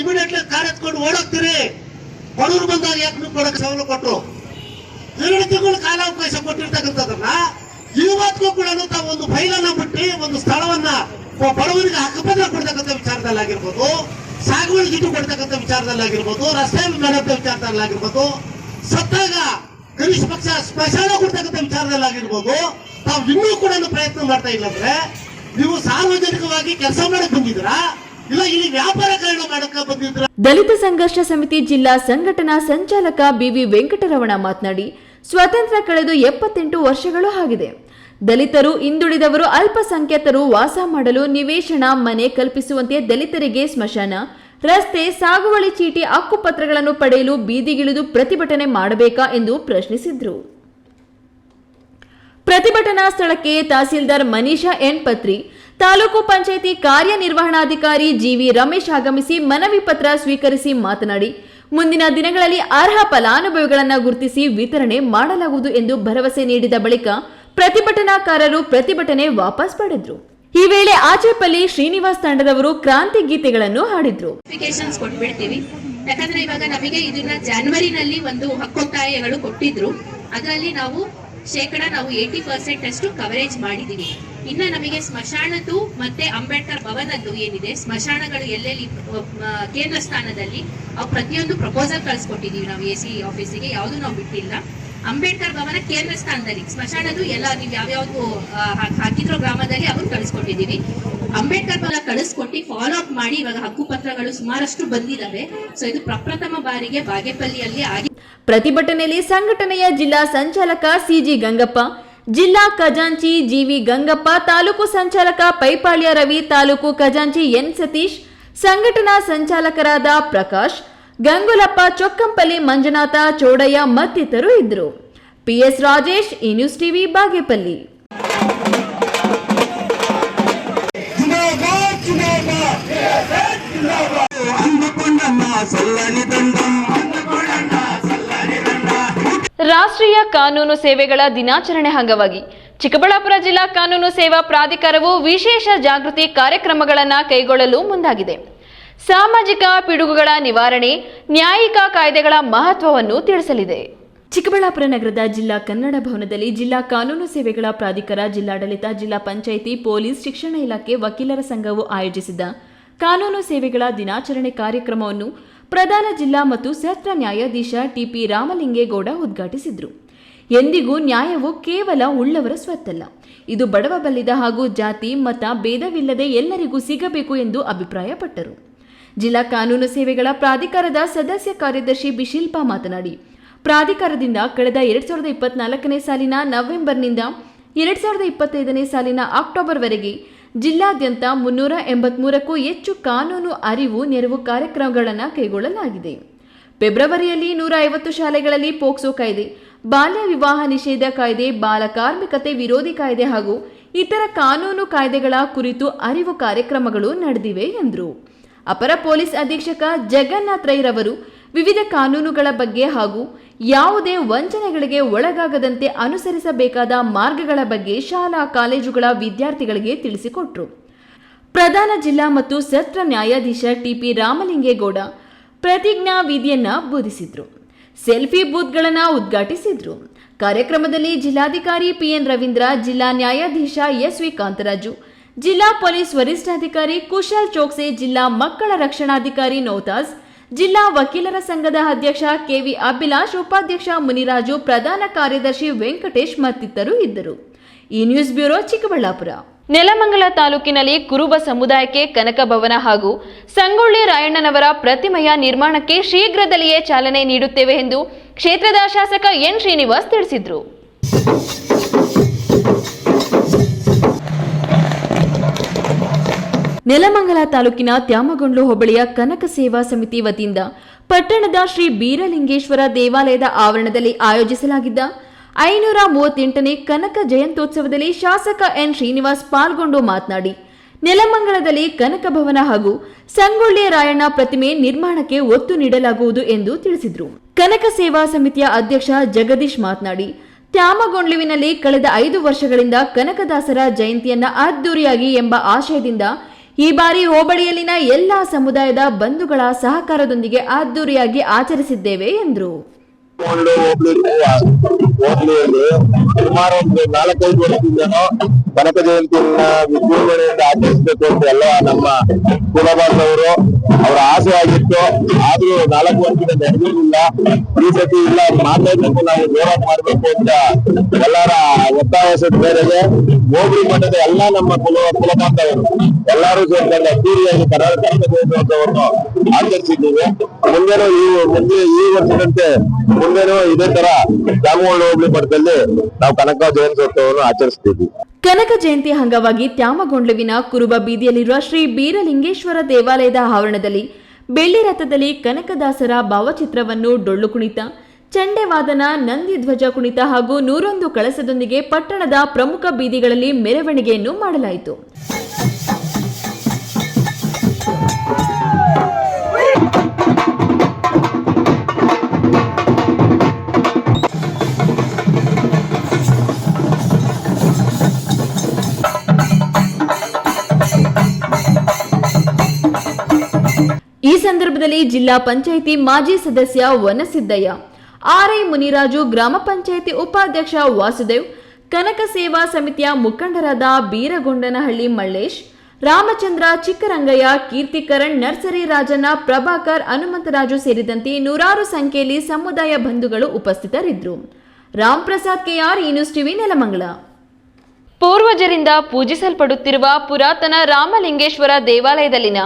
ಇಮಿಡಿಯೇಟ್ಲಿ ಕಾರ್ ಎತ್ಕೊಂಡು ಓಡೋಗ್ತೀರಿ. ಬಡವರು ಬಂದಾಗ ಯಾಕೆ ನೀವು ಕೊಡಕ್ಕೆ ಸವಾಲು ಕೊಟ್ಟರು ಎರಡು ತಿಂಗಳು ಕಾಲಾವಕಾಶ ಕೊಟ್ಟಿರ್ತಕ್ಕಂಥದ್ದನ್ನ ಇವತ್ತಿಗೂ ಕೂಡ ತಾವು ಒಂದು ಸ್ಥಳವನ್ನ ಬಡವರಿಗೆ ಹಕ್ಕುಪತ್ರ ಕೊಡ್ತಕ್ಕಂಥ ವಿಚಾರದಲ್ಲಾಗಿರ್ಬೋದು, ಸಾಗುವಳಿ ಗಿಟ್ಟು ಕೊಡ್ತಕ್ಕಂಥ ವಿಚಾರದಲ್ಲಾಗಿರ್ಬೋದು, ರಸ್ತೆ ಮೇಡಂತ ವಿಚಾರದಲ್ಲಾಗಿರ್ಬೋದು, ಸತ್ತಾಗ ಕನಿಷ್ಠ ಪಕ್ಷ ಸ್ಮಶಾನ ಕೊಡ್ತಕ್ಕಂಥ ವಿಚಾರದಲ್ಲಾಗಿರ್ಬೋದು, ತಾವು ಇನ್ನೂ ಕೂಡ ಪ್ರಯತ್ನ ಮಾಡ್ತಾ ಇಲ್ಲ ಅಂದ್ರೆ, ನೀವು ಸಾರ್ವಜನಿಕವಾಗಿ ಕೆಲಸ ಮಾಡಕ್ ಬಂದಿದ್ರಾ ದಲಿತ ಸಂಘರ್ಷ ಸಮಿತಿ ಜಿಲ್ಲಾ ಸಂಘಟನಾ ಸಂಚಾಲಕ ಬಿವಿ ವೆಂಕಟರಮಣ ಮಾತನಾಡಿ, ಸ್ವಾತಂತ್ರ್ಯ ಕಳೆದು ಎಪ್ಪತ್ತೆಂಟು ವರ್ಷಗಳು ಆಗಿದೆ. ದಲಿತರು ಹಿಂದುಳಿದವರು ಅಲ್ಪಸಂಖ್ಯಾತರು ವಾಸ ಮಾಡಲು ನಿವೇಶನ ಮನೆ ಕಲ್ಪಿಸುವಂತೆ ದಲಿತರಿಗೆ ಸ್ಮಶಾನ, ರಸ್ತೆ, ಸಾಗುವಳಿ ಚೀಟಿ, ಹಕ್ಕುಪತ್ರಗಳನ್ನು ಪಡೆಯಲು ಬೀದಿಗಿಳಿದು ಪ್ರತಿಭಟನೆ ಮಾಡಬೇಕಾ ಎಂದು ಪ್ರಶ್ನಿಸಿದರು. ಪ್ರತಿಭಟನಾ ಸ್ಥಳಕ್ಕೆ ತಹಸೀಲ್ದಾರ್ ಮನೀಷಾ ಎನ್. ಪತ್ರಿ, ತಾಲೂಕು ಪಂಚಾಯಿತಿ ಕಾರ್ಯನಿರ್ವಹಣಾಧಿಕಾರಿ ಜಿವಿ ರಮೇಶ್ ಆಗಮಿಸಿ ಮನವಿ ಪತ್ರ ಸ್ವೀಕರಿಸಿ ಮಾತನಾಡಿ, ಮುಂದಿನ ದಿನಗಳಲ್ಲಿ ಅರ್ಹ ಫಲಾನುಭವಿಗಳನ್ನು ಗುರುತಿಸಿ ವಿತರಣೆ ಮಾಡಲಾಗುವುದು ಎಂದು ಭರವಸೆ ನೀಡಿದ ಬಳಿಕ ಪ್ರತಿಭಟನಾಕಾರರು ಪ್ರತಿಭಟನೆ ವಾಪಸ್ ಪಡೆದ್ರು. ಈ ವೇಳೆ ಆಚೆಪಲ್ಲಿ ಶ್ರೀನಿವಾಸ್ ತಂಡದವರು ಕ್ರಾಂತಿ ಗೀತೆಗಳನ್ನು ಹಾಡಿದ್ರು. ಕೊಟ್ಬಿಡ್ತೀವಿ. ಯಾಕಂದ್ರೆ ಇವಾಗ ನಮಗೆ ಇದನ್ನ ಜಾನ್ವರಿನಲ್ಲಿ ಒಂದು ಹಕ್ಕೊತ್ತಾಯಗಳು ಕೊಟ್ಟಿದ್ರು. ಅದರಲ್ಲಿ ನಾವು ಶೇಕಡ ನಾವು ಏಟಿ ಪರ್ಸೆಂಟ್ ಅಷ್ಟು ಕವರೇಜ್ ಮಾಡಿದೀವಿ. ಇನ್ನ ನಮಗೆ ಸ್ಮಶಾನದ್ದು ಮತ್ತೆ ಅಂಬೇಡ್ಕರ್ ಭವನದ್ದು ಏನಿದೆ, ಸ್ಮಶಾನಗಳು ಎಲ್ಲೆಲ್ಲಿ ಕೇಂದ್ರ ಸ್ಥಾನದಲ್ಲಿ, ಅವು ಪ್ರತಿಯೊಂದು ಪ್ರಪೋಸಲ್ ಕಳ್ಸಿಕೊಟ್ಟಿದೀವಿ ನಾವು ಎ ಸಿ ಆಫೀಸಿಗೆ, ಯಾವುದು ನಾವು ಬಿಟ್ಟಿಲ್ಲ. ಅಂಬೇಡ್ಕರ್ ಭವನ ಕೇಂದ್ರ ಸ್ಥಾನದಲ್ಲಿ, ಸ್ಮಶಾನದ್ದು ಎಲ್ಲ ನೀವು ಯಾವ್ಯಾವ್ದು ಹಾಕಿದ್ರೋ ಗ್ರಾಮದಲ್ಲಿ ಅವ್ರು ಕಳಿಸ್ಕೊಟ್ಟಿದೀವಿ. ಅಂಬೇಡ್ಕರ್ ಭವನ ಕಳಿಸ್ಕೊಟ್ಟು ಫಾಲೋ ಅಪ್ ಮಾಡಿ, ಇವಾಗ ಹಕ್ಕುಪತ್ರಗಳು ಸುಮಾರಷ್ಟು ಬಂದಿದ್ದಾವೆ ಸೊ ಇದು ಪ್ರಪ್ರಥಮ ಬಾರಿಗೆ ಬಾಗೇಪಲ್ಲಿಯಲ್ಲಿ ಆಗಿ ಪ್ರತಿಭಟನೆಯಲ್ಲಿ ಸಂಘಟನೆಯ ಜಿಲ್ಲಾ ಸಂಚಾಲಕ ಸಿಜಿ ಗಂಗಪ್ಪ ಜಿಲ್ಲಾ ಖಜಾಂಚಿ ಜಿವಿ ಗಂಗಪ್ಪ ತಾಲೂಕು ಸಂಚಾಲಕ ಪೈಪಾಳ್ಯ ರವಿ ತಾಲೂಕು ಖಜಾಂಚಿ ಎನ್ ಸತೀಶ್ ಸಂಘಟನಾ ಸಂಚಾಲಕರಾದ ಪ್ರಕಾಶ್ ಗಂಗುಲಪ್ಪ ಚೊಕ್ಕಂಪಲ್ಲಿ ಮಂಜುನಾಥ ಚೋಡಯ್ಯ ಮತ್ತಿತರರು ಇದ್ದರು ಪಿಎಸ್ ರಾಜೇಶ್ ಈ ನ್ಯೂಸ್ ಟಿವಿ ಬಾಗೇಪಲ್ಲಿ ರಾಷ್ಟ್ರೀಯ ಕಾನೂನು ಸೇವೆಗಳ ದಿನಾಚರಣೆ ಅಂಗವಾಗಿ ಚಿಕ್ಕಬಳ್ಳಾಪುರ ಜಿಲ್ಲಾ ಕಾನೂನು ಸೇವಾ ಪ್ರಾಧಿಕಾರವು ವಿಶೇಷ ಜಾಗೃತಿ ಕಾರ್ಯಕ್ರಮಗಳನ್ನು ಕೈಗೊಳ್ಳಲು ಮುಂದಾಗಿದೆ. ಸಾಮಾಜಿಕ ಪಿಡುಗುಗಳ ನಿವಾರಣೆ, ನ್ಯಾಯಿಕ ಕಾಯ್ದೆಗಳ ಮಹತ್ವವನ್ನು ತಿಳಿಸಲಿದೆ. ಚಿಕ್ಕಬಳ್ಳಾಪುರ ನಗರದ ಜಿಲ್ಲಾ ಕನ್ನಡ ಭವನದಲ್ಲಿ ಜಿಲ್ಲಾ ಕಾನೂನು ಸೇವೆಗಳ ಪ್ರಾಧಿಕಾರ ಜಿಲ್ಲಾಡಳಿತ, ಜಿಲ್ಲಾ ಪಂಚಾಯಿತಿ, ಪೊಲೀಸ್, ಶಿಕ್ಷಣ ಇಲಾಖೆ ವಕೀಲರ ಸಂಘವು ಆಯೋಜಿಸಿದ್ದ ಕಾನೂನು ಸೇವೆಗಳ ದಿನಾಚರಣೆ ಕಾರ್ಯಕ್ರಮವನ್ನು ಪ್ರಧಾನ ಜಿಲ್ಲಾ ಮತ್ತು ಸತ್ರ ನ್ಯಾಯಾಧೀಶ ಟಿಪಿ ರಾಮಲಿಂಗೇಗೌಡ ಉದ್ಘಾಟಿಸಿದರು. ಎಂದಿಗೂ ನ್ಯಾಯವು ಕೇವಲ ಉಳ್ಳವರ ಸ್ವತ್ತಲ್ಲ. ಇದು ಬಡವ ಬಲ್ಲಿದ ಹಾಗೂ ಜಾತಿ, ಮತ, ಭೇದವಿಲ್ಲದೆ ಎಲ್ಲರಿಗೂ ಸಿಗಬೇಕು ಎಂದು ಅಭಿಪ್ರಾಯಪಟ್ಟರು. ಜಿಲ್ಲಾ ಕಾನೂನು ಸೇವೆಗಳ ಪ್ರಾಧಿಕಾರದ ಸದಸ್ಯ ಕಾರ್ಯದರ್ಶಿ ಬಿಶಿಲ್ಪಾ ಮಾತನಾಡಿ, ಪ್ರಾಧಿಕಾರದಿಂದ ಕಳೆದ ಎರಡ್ ಸಾವಿರದ ಇಪ್ಪತ್ನಾಲ್ಕನೇ ಸಾಲಿನ ನವೆಂಬರ್ನಿಂದ ಎರಡ್ ಸಾವಿರದ ಇಪ್ಪತ್ತೈದನೇ ಸಾಲಿನ ಅಕ್ಟೋಬರ್ವರೆಗೆ ಜಿಲ್ಲಾದ್ಯಂತ ಮುನ್ನೂರ ಎಂಬತ್ಮೂರಕ್ಕೂ ಹೆಚ್ಚು ಕಾನೂನು ಅರಿವು ನೆರವು ಕಾರ್ಯಕ್ರಮಗಳನ್ನು ಕೈಗೊಳ್ಳಲಾಗಿದೆ. ಫೆಬ್ರವರಿಯಲ್ಲಿ ನೂರ ಐವತ್ತು ಶಾಲೆಗಳಲ್ಲಿ ಪೋಕ್ಸೋ ಕಾಯ್ದೆ, ಬಾಲ್ಯ ವಿವಾಹ ನಿಷೇಧ ಕಾಯ್ದೆ, ಬಾಲ ಕಾರ್ಮಿಕತೆ ವಿರೋಧಿ ಕಾಯ್ದೆ ಹಾಗೂ ಇತರ ಕಾನೂನು ಕಾಯ್ದೆಗಳ ಕುರಿತು ಅರಿವು ಕಾರ್ಯಕ್ರಮಗಳು ನಡೆದಿವೆ ಎಂದರು. ಅಪರ ಪೊಲೀಸ್ ಅಧೀಕ್ಷಕ ಜಗನ್ನಾಥ್ ರೈರವರು ವಿವಿಧ ಕಾನೂನುಗಳ ಬಗ್ಗೆ ಹಾಗೂ ಯಾವುದೇ ವಂಚನೆಗಳಿಗೆ ಒಳಗಾಗದಂತೆ ಅನುಸರಿಸಬೇಕಾದ ಮಾರ್ಗಗಳ ಬಗ್ಗೆ ಶಾಲಾ, ಕಾಲೇಜುಗಳ ವಿದ್ಯಾರ್ಥಿಗಳಿಗೆ ತಿಳಿಸಿಕೊಟ್ರು. ಪ್ರಧಾನ ಜಿಲ್ಲಾ ಮತ್ತು ಸತ್ರ ನ್ಯಾಯಾಧೀಶ ಟಿಪಿ ರಾಮಲಿಂಗೇಗೌಡ ಪ್ರತಿಜ್ಞಾ ವಿಧಿಯನ್ನ ಬೋಧಿಸಿದ್ರು. ಸೆಲ್ಫಿ ಬೂತ್ಗಳನ್ನು ಉದ್ಘಾಟಿಸಿದ್ರು. ಕಾರ್ಯಕ್ರಮದಲ್ಲಿ ಜಿಲ್ಲಾಧಿಕಾರಿ ಪಿಎನ್ ರವೀಂದ್ರ, ಜಿಲ್ಲಾ ನ್ಯಾಯಾಧೀಶ ಎಸ್ ವಿ ಕಾಂತರಾಜು, ಜಿಲ್ಲಾ ಪೊಲೀಸ್ ವರಿಷ್ಠಾಧಿಕಾರಿ ಕುಶಲ್ ಚೋಕ್ಸೆ, ಜಿಲ್ಲಾ ಮಕ್ಕಳ ರಕ್ಷಣಾಧಿಕಾರಿ ನೌತಾಜ್ ಜಿಲ್ಲಾ ವಕೀಲರ ಸಂಘದ ಅಧ್ಯಕ್ಷ ಕೆವಿ ಅಭಿಲಾಷ್, ಉಪಾಧ್ಯಕ್ಷ ಮುನಿರಾಜು, ಪ್ರಧಾನ ಕಾರ್ಯದರ್ಶಿ ವೆಂಕಟೇಶ್ ಮತ್ತಿತರರು ಇದ್ದರು. ಈ ನ್ಯೂಸ್ ಬ್ಯೂರೋ ಚಿಕ್ಕಬಳ್ಳಾಪುರ. ನೆಲಮಂಗಲ ತಾಲೂಕಿನಲ್ಲಿ ಕುರುಬ ಸಮುದಾಯಕ್ಕೆ ಕನಕ ಭವನ ಹಾಗೂ ಸಂಗೊಳ್ಳಿ ರಾಯಣ್ಣನವರ ಪ್ರತಿಮೆಯ ನಿರ್ಮಾಣಕ್ಕೆ ಶೀಘ್ರದಲ್ಲಿಯೇ ಚಾಲನೆ ನೀಡುತ್ತೇವೆ ಎಂದು ಕ್ಷೇತ್ರದ ಶಾಸಕ ಎನ್ ಶ್ರೀನಿವಾಸ್ ತಿಳಿಸಿದರು. ನೆಲಮಂಗಲ ತಾಲೂಕಿನ ತ್ಯಾಮಗೊಂಡ್ಲು ಹೋಬಳಿಯ ಕನಕ ಸೇವಾ ಸಮಿತಿ ವತಿಯಿಂದ ಪಟ್ಟಣದ ಶ್ರೀ ಬೀರಲಿಂಗೇಶ್ವರ ದೇವಾಲಯದ ಆವರಣದಲ್ಲಿ ಆಯೋಜಿಸಲಾಗಿದ್ದ ಐನೂರ ಮೂವತ್ತೆಂಟನೇ ಕನಕ ಜಯಂತ್ಯೋತ್ಸವದಲ್ಲಿ ಶಾಸಕ ಎನ್ ಶ್ರೀನಿವಾಸ್ ಪಾಲ್ಗೊಂಡು ಮಾತನಾಡಿ, ನೆಲಮಂಗಲದಲ್ಲಿ ಕನಕ ಭವನ ಹಾಗೂ ಸಂಗೊಳ್ಳಿ ರಾಯಣ್ಣ ಪ್ರತಿಮೆ ನಿರ್ಮಾಣಕ್ಕೆ ಒತ್ತು ನೀಡಲಾಗುವುದು ಎಂದು ತಿಳಿಸಿದರು. ಕನಕ ಸೇವಾ ಸಮಿತಿಯ ಅಧ್ಯಕ್ಷ ಜಗದೀಶ್ ಮಾತನಾಡಿ, ತ್ಯಾಮಗೊಂಡ್ಲುವಿನಲ್ಲಿ ಕಳೆದ ಐದು ವರ್ಷಗಳಿಂದ ಕನಕದಾಸರ ಜಯಂತಿಯನ್ನ ಅದ್ದೂರಿಯಾಗಿ ಎಂಬ ಆಶಯದಿಂದ ಈ ಬಾರಿ ಹೋಬಳಿಯಲ್ಲಿನ ಎಲ್ಲಾ ಸಮುದಾಯದ ಬಂಧುಗಳ ಸಹಕಾರದೊಂದಿಗೆ ಅದ್ದೂರಿಯಾಗಿ ಆಚರಿಸಿದ್ದೇವೆ ಎಂದರು. ಹೋಬಳಿಯಲ್ಲಿ ಸುಮಾರು ಒಂದು ನಾಲ್ಕೈದು ವರ್ಷದಿಂದನೂ ಕನಕ ಜಯಂತಿಯನ್ನ ವಿಜೃಂಭಣೆಯಿಂದ ಆಚರಿಸಬೇಕು ಅಂತ ಎಲ್ಲ ನಮ್ಮ ಕುಲಬಾಂಧವರು, ಅವರ ಆಸೆ ಆಗಿತ್ತು. ಆದ್ರೂ ನಾಲ್ಕು ವರ್ಷದಿಂದ ನಡೆದಿರಲಿಲ್ಲ ಈ ಸತಿ ಇಲ್ಲ. ಮಾತಾಡಿದಂತೆ ನಾವು ಹೋರಾಟ ಮಾಡಬೇಕು ಅಂತ ಎಲ್ಲರ ಒತ್ತಾಯ ಮೇರೆಗೆ ಹೋಬಳಿ ಮಟ್ಟದ ಎಲ್ಲ ನಮ್ಮ ಕುಲ, ಕುಲಬಾಂಧವರು ಎಲ್ಲರೂ ಸೇರಿದಂತೆ ಅದ್ದೂರಿಯಾಗಿ ಕರ್ನಾಟಕ ಜಯಂತ್ಯೋತ್ಸವವನ್ನು ಆಚರಿಸಿದ್ದೀವಿ. ಮುಂದೆನೂ ಈ ಮುಂದೆ ಈ ವರ್ಷದಂತೆ ಮುಂದೆನೂ ಇದೇ ತರ ದಾಮೋಹಳ್ಳಿ ಹೋಬಳಿ ಮಟ್ಟದಲ್ಲಿ ನಾವು ಕನಕ ಜಯಂತ್ಯೋತ್ಸವವನ್ನು ಆಚರಿಸ್ತೀವಿ. ಕನಕ ಜಯಂತಿ ಅಂಗವಾಗಿ ತ್ಯಾಮಗೊಂಡ್ಲುವಿನ ಕುರುಬ ಬೀದಿಯಲ್ಲಿರುವ ಶ್ರೀ ಬೀರಲಿಂಗೇಶ್ವರ ದೇವಾಲಯದ ಆವರಣದಲ್ಲಿ ಬೆಳ್ಳಿ ರಥದಲ್ಲಿ ಕನಕದಾಸರ ಭಾವಚಿತ್ರವನ್ನು ಡೊಳ್ಳು ಕುಣಿತ, ಚಂಡೆವಾದನ, ನಂದಿ ಧ್ವಜ ಕುಣಿತ ಹಾಗೂ ನೂರೊಂದು ಕಳಸದೊಂದಿಗೆ ಪಟ್ಟಣದ ಪ್ರಮುಖ ಬೀದಿಗಳಲ್ಲಿ ಮೆರವಣಿಗೆಯನ್ನು ಮಾಡಲಾಯಿತು. ಈ ಸಂದರ್ಭದಲ್ಲಿ ಜಿಲ್ಲಾ ಪಂಚಾಯಿತಿ ಮಾಜಿ ಸದಸ್ಯ ವನಸಿದ್ದಯ್ಯ, ಆರ್ಐ ಮುನಿರಾಜು, ಗ್ರಾಮ ಪಂಚಾಯಿತಿ ಉಪಾಧ್ಯಕ್ಷ ವಾಸುದೇವ್, ಕನಕ ಸೇವಾ ಸಮಿತಿಯ ಮುಖಂಡರಾದ ಬೀರಗೊಂಡನಹಳ್ಳಿ ಮಲ್ಲೇಶ್, ರಾಮಚಂದ್ರ ಚಿಕ್ಕರಂಗಯ್ಯ, ಕೀರ್ತಿಕರಣ್, ನರ್ಸರಿ ರಾಜಣ್ಣ, ಪ್ರಭಾಕರ್, ಹನುಮಂತರಾಜು ಸೇರಿದಂತೆ ನೂರಾರು ಸಂಖ್ಯೆಯಲ್ಲಿ ಸಮುದಾಯ ಬಂಧುಗಳು ಉಪಸ್ಥಿತರಿದ್ದರು. Ram Prasad K R, news TV Nelamangala. ಪೂರ್ವಜರಿಂದ ಪೂಜಿಸಲ್ಪಡುತ್ತಿರುವ ಪುರಾತನ ರಾಮಲಿಂಗೇಶ್ವರ ದೇವಾಲಯದಲ್ಲಿನ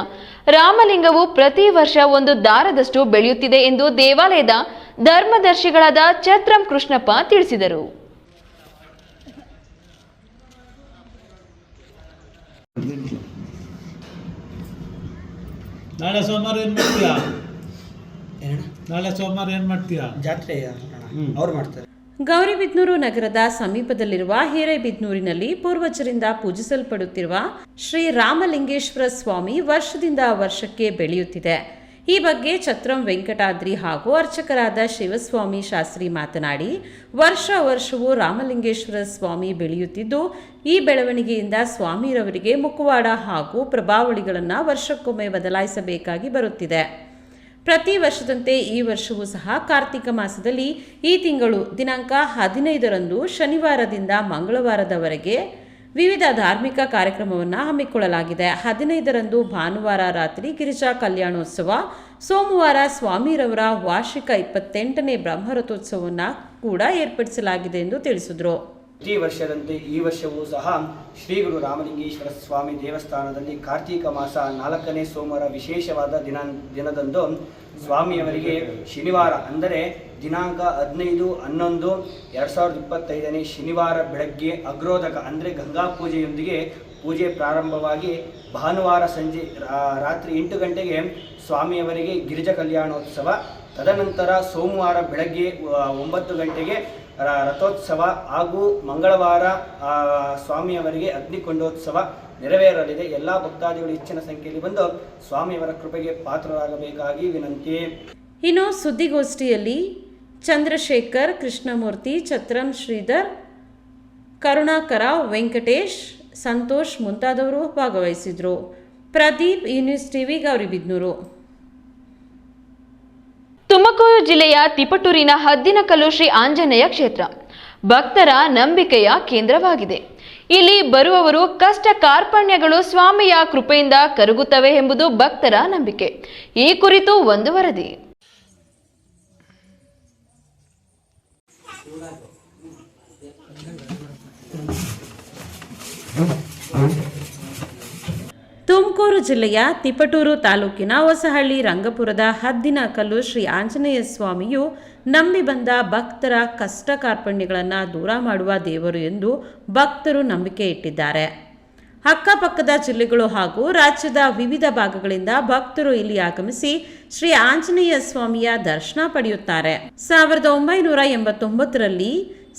ರಾಮಲಿಂಗವು ಪ್ರತಿ ವರ್ಷ ಒಂದು ದಾರದಷ್ಟು ಬೆಳೆಯುತ್ತಿದೆ ಎಂದು ದೇವಾಲಯದ ಧರ್ಮದರ್ಶಿಗಳಾದ ಛತ್ರಂ ಕೃಷ್ಣಪ್ಪ ತಿಳಿಸಿದರು. ನಾಳೆ ಸೋಮವಾರ ಏನ್ ಮಾಡ್ತೀಯಾ? ನಾಳೆ ಸೋಮವಾರ ಏನ್ ಮಾಡ್ತೀಯಾ? ಜಾತ್ರೆ ಅವ್ರು ಮಾಡ್ತಾರೆ. ಗೌರಿಬಿದ್ನೂರು ನಗರದ ಸಮೀಪದಲ್ಲಿರುವ ಹಿರೇಬಿದ್ನೂರಿನಲ್ಲಿ ಪೂರ್ವಜರಿಂದ ಪೂಜಿಸಲ್ಪಡುತ್ತಿರುವ ಶ್ರೀ ರಾಮಲಿಂಗೇಶ್ವರ ಸ್ವಾಮಿ ವರ್ಷದಿಂದ ವರ್ಷಕ್ಕೆ ಬೆಳೆಯುತ್ತಿದೆ. ಈ ಬಗ್ಗೆ ಛತ್ರಂ ವೆಂಕಟಾದ್ರಿ ಹಾಗೂ ಅರ್ಚಕರಾದ ಶಿವಸ್ವಾಮಿ ಶಾಸ್ತ್ರಿ ಮಾತನಾಡಿ, ವರ್ಷ ವರ್ಷವೂ ರಾಮಲಿಂಗೇಶ್ವರ ಸ್ವಾಮಿ ಬೆಳೆಯುತ್ತಿದ್ದು, ಈ ಬೆಳವಣಿಗೆಯಿಂದ ಸ್ವಾಮಿರವರಿಗೆ ಮುಖವಾಡ ಹಾಗೂ ಪ್ರಭಾವಳಿಗಳನ್ನು ವರ್ಷಕ್ಕೊಮ್ಮೆ ಬದಲಾಯಿಸಬೇಕಾಗಿ ಬರುತ್ತಿದೆ. ಪ್ರತಿ ವರ್ಷದಂತೆ ಈ ವರ್ಷವೂ ಸಹ ಕಾರ್ತಿಕ ಮಾಸದಲ್ಲಿ ಈ ತಿಂಗಳು ದಿನಾಂಕ ಹದಿನೈದರಂದು ಶನಿವಾರದಿಂದ ಮಂಗಳವಾರದವರೆಗೆ ವಿವಿಧ ಧಾರ್ಮಿಕ ಕಾರ್ಯಕ್ರಮವನ್ನು ಹಮ್ಮಿಕೊಳ್ಳಲಾಗಿದೆ. ಹದಿನೈದರಂದು ಭಾನುವಾರ ರಾತ್ರಿ ಗಿರಿಜಾ ಕಲ್ಯಾಣೋತ್ಸವ, ಸೋಮವಾರ ಸ್ವಾಮಿರವರ ವಾರ್ಷಿಕ ಇಪ್ಪತ್ತೆಂಟನೇ ಬ್ರಹ್ಮರಥೋತ್ಸವವನ್ನು ಕೂಡ ಏರ್ಪಡಿಸಲಾಗಿದೆ ಎಂದು ತಿಳಿಸಿದರು. ಪ್ರತಿ ವರ್ಷದಂತೆ ಈ ವರ್ಷವೂ ಸಹ ಶ್ರೀ ಗುರು ರಾಮಲಿಂಗೇಶ್ವರ ಸ್ವಾಮಿ ದೇವಸ್ಥಾನದಲ್ಲಿ ಕಾರ್ತೀಕ ಮಾಸ ನಾಲ್ಕನೇ ಸೋಮವಾರ ವಿಶೇಷವಾದ ದಿನ, ದಿನದಂದು ಸ್ವಾಮಿಯವರಿಗೆ ಶನಿವಾರ ಅಂದರೆ ದಿನಾಂಕ ಹದಿನೈದು, ಹನ್ನೊಂದು, ಎರಡು ಸಾವಿರದ ಇಪ್ಪತ್ತೈದನೇ ಶನಿವಾರ ಬೆಳಗ್ಗೆ ಅಗ್ರೋದಕ ಅಂದರೆ ಗಂಗಾ ಪೂಜೆಯೊಂದಿಗೆ ಪೂಜೆ ಪ್ರಾರಂಭವಾಗಿ ಭಾನುವಾರ ಸಂಜೆ ರಾತ್ರಿ ಎಂಟು ಗಂಟೆಗೆ ಸ್ವಾಮಿಯವರಿಗೆ ಗಿರಿಜ ಕಲ್ಯಾಣೋತ್ಸವ. ತದನಂತರ ಸೋಮವಾರ ಬೆಳಗ್ಗೆ ಒಂಬತ್ತು ಗಂಟೆಗೆ ರಥೋತ್ಸವ ಹಾಗೂ ಮಂಗಳವಾರ ಸ್ವಾಮಿಯವರಿಗೆ ಅಗ್ನಿಕೊಂಡೋತ್ಸವ ನೆರವೇರಲಿದೆ. ಎಲ್ಲ ಭಕ್ತಾದಿಗಳು ಹೆಚ್ಚಿನ ಸಂಖ್ಯೆಯಲ್ಲಿ ಬಂದು ಸ್ವಾಮಿಯವರ ಕೃಪೆಗೆ ಪಾತ್ರರಾಗಬೇಕಾಗಿ ವಿನಂತಿ. ಇನ್ನು ಸುದ್ದಿಗೋಷ್ಠಿಯಲ್ಲಿ ಚಂದ್ರಶೇಖರ್, ಕೃಷ್ಣಮೂರ್ತಿ, ಛತ್ರಂ ಶ್ರೀಧರ್, ಕರುಣಾಕರ, ವೆಂಕಟೇಶ್, ಸಂತೋಷ್ ಮುಂತಾದವರು ಭಾಗವಹಿಸಿದರು. Pradeep news TV, Gauribidanur. Tumakuru ಜಿಲ್ಲೆಯ ತಿಪಟೂರಿನ ಹದ್ದಿನಕಲ್ಲು ಶ್ರೀ ಆಂಜನೇಯ ಕ್ಷೇತ್ರ. ಭಕ್ತರ ನಂಬಿಕೆಯ ಕೇಂದ್ರವಾಗಿದೆ. ಇಲ್ಲಿ ಬರುವವರು ಕಷ್ಟ ಕಾರ್ಪಣ್ಯಗಳು ಸ್ವಾಮಿಯ ಕೃಪೆಯಿಂದ ಕರಗುತ್ತವೆ ಎಂಬುದು ಭಕ್ತರ ನಂಬಿಕೆ. ಈ ಕುರಿತು ಒಂದು ವರದಿ. ತುಮಕೂರು ಜಿಲ್ಲೆಯ ತಿಪಟೂರು ತಾಲೂಕಿನ ಹೊಸಹಳ್ಳಿ ರಂಗಪುರದ ಹದ್ದಿನಕಲ್ಲು ಶ್ರೀ ಆಂಜನೇಯ ಸ್ವಾಮಿಯು ನಂಬಿ ಬಂದ ಭಕ್ತರ ಕಷ್ಟ ಕಾರ್ಪಣ್ಯಗಳನ್ನು ದೂರ ಮಾಡುವ ದೇವರು ಎಂದು ಭಕ್ತರು ನಂಬಿಕೆ ಇಟ್ಟಿದ್ದಾರೆ. ಅಕ್ಕಪಕ್ಕದ ಜಿಲ್ಲೆಗಳು ಹಾಗೂ ರಾಜ್ಯದ ವಿವಿಧ ಭಾಗಗಳಿಂದ ಭಕ್ತರು ಇಲ್ಲಿ ಆಗಮಿಸಿ ಶ್ರೀ ಆಂಜನೇಯ ಸ್ವಾಮಿಯ ದರ್ಶನ ಪಡೆಯುತ್ತಾರೆ. ಸಾವಿರದ ಒಂಬೈನೂರ ಎಂಬತ್ತೊಂಬತ್ತರಲ್ಲಿ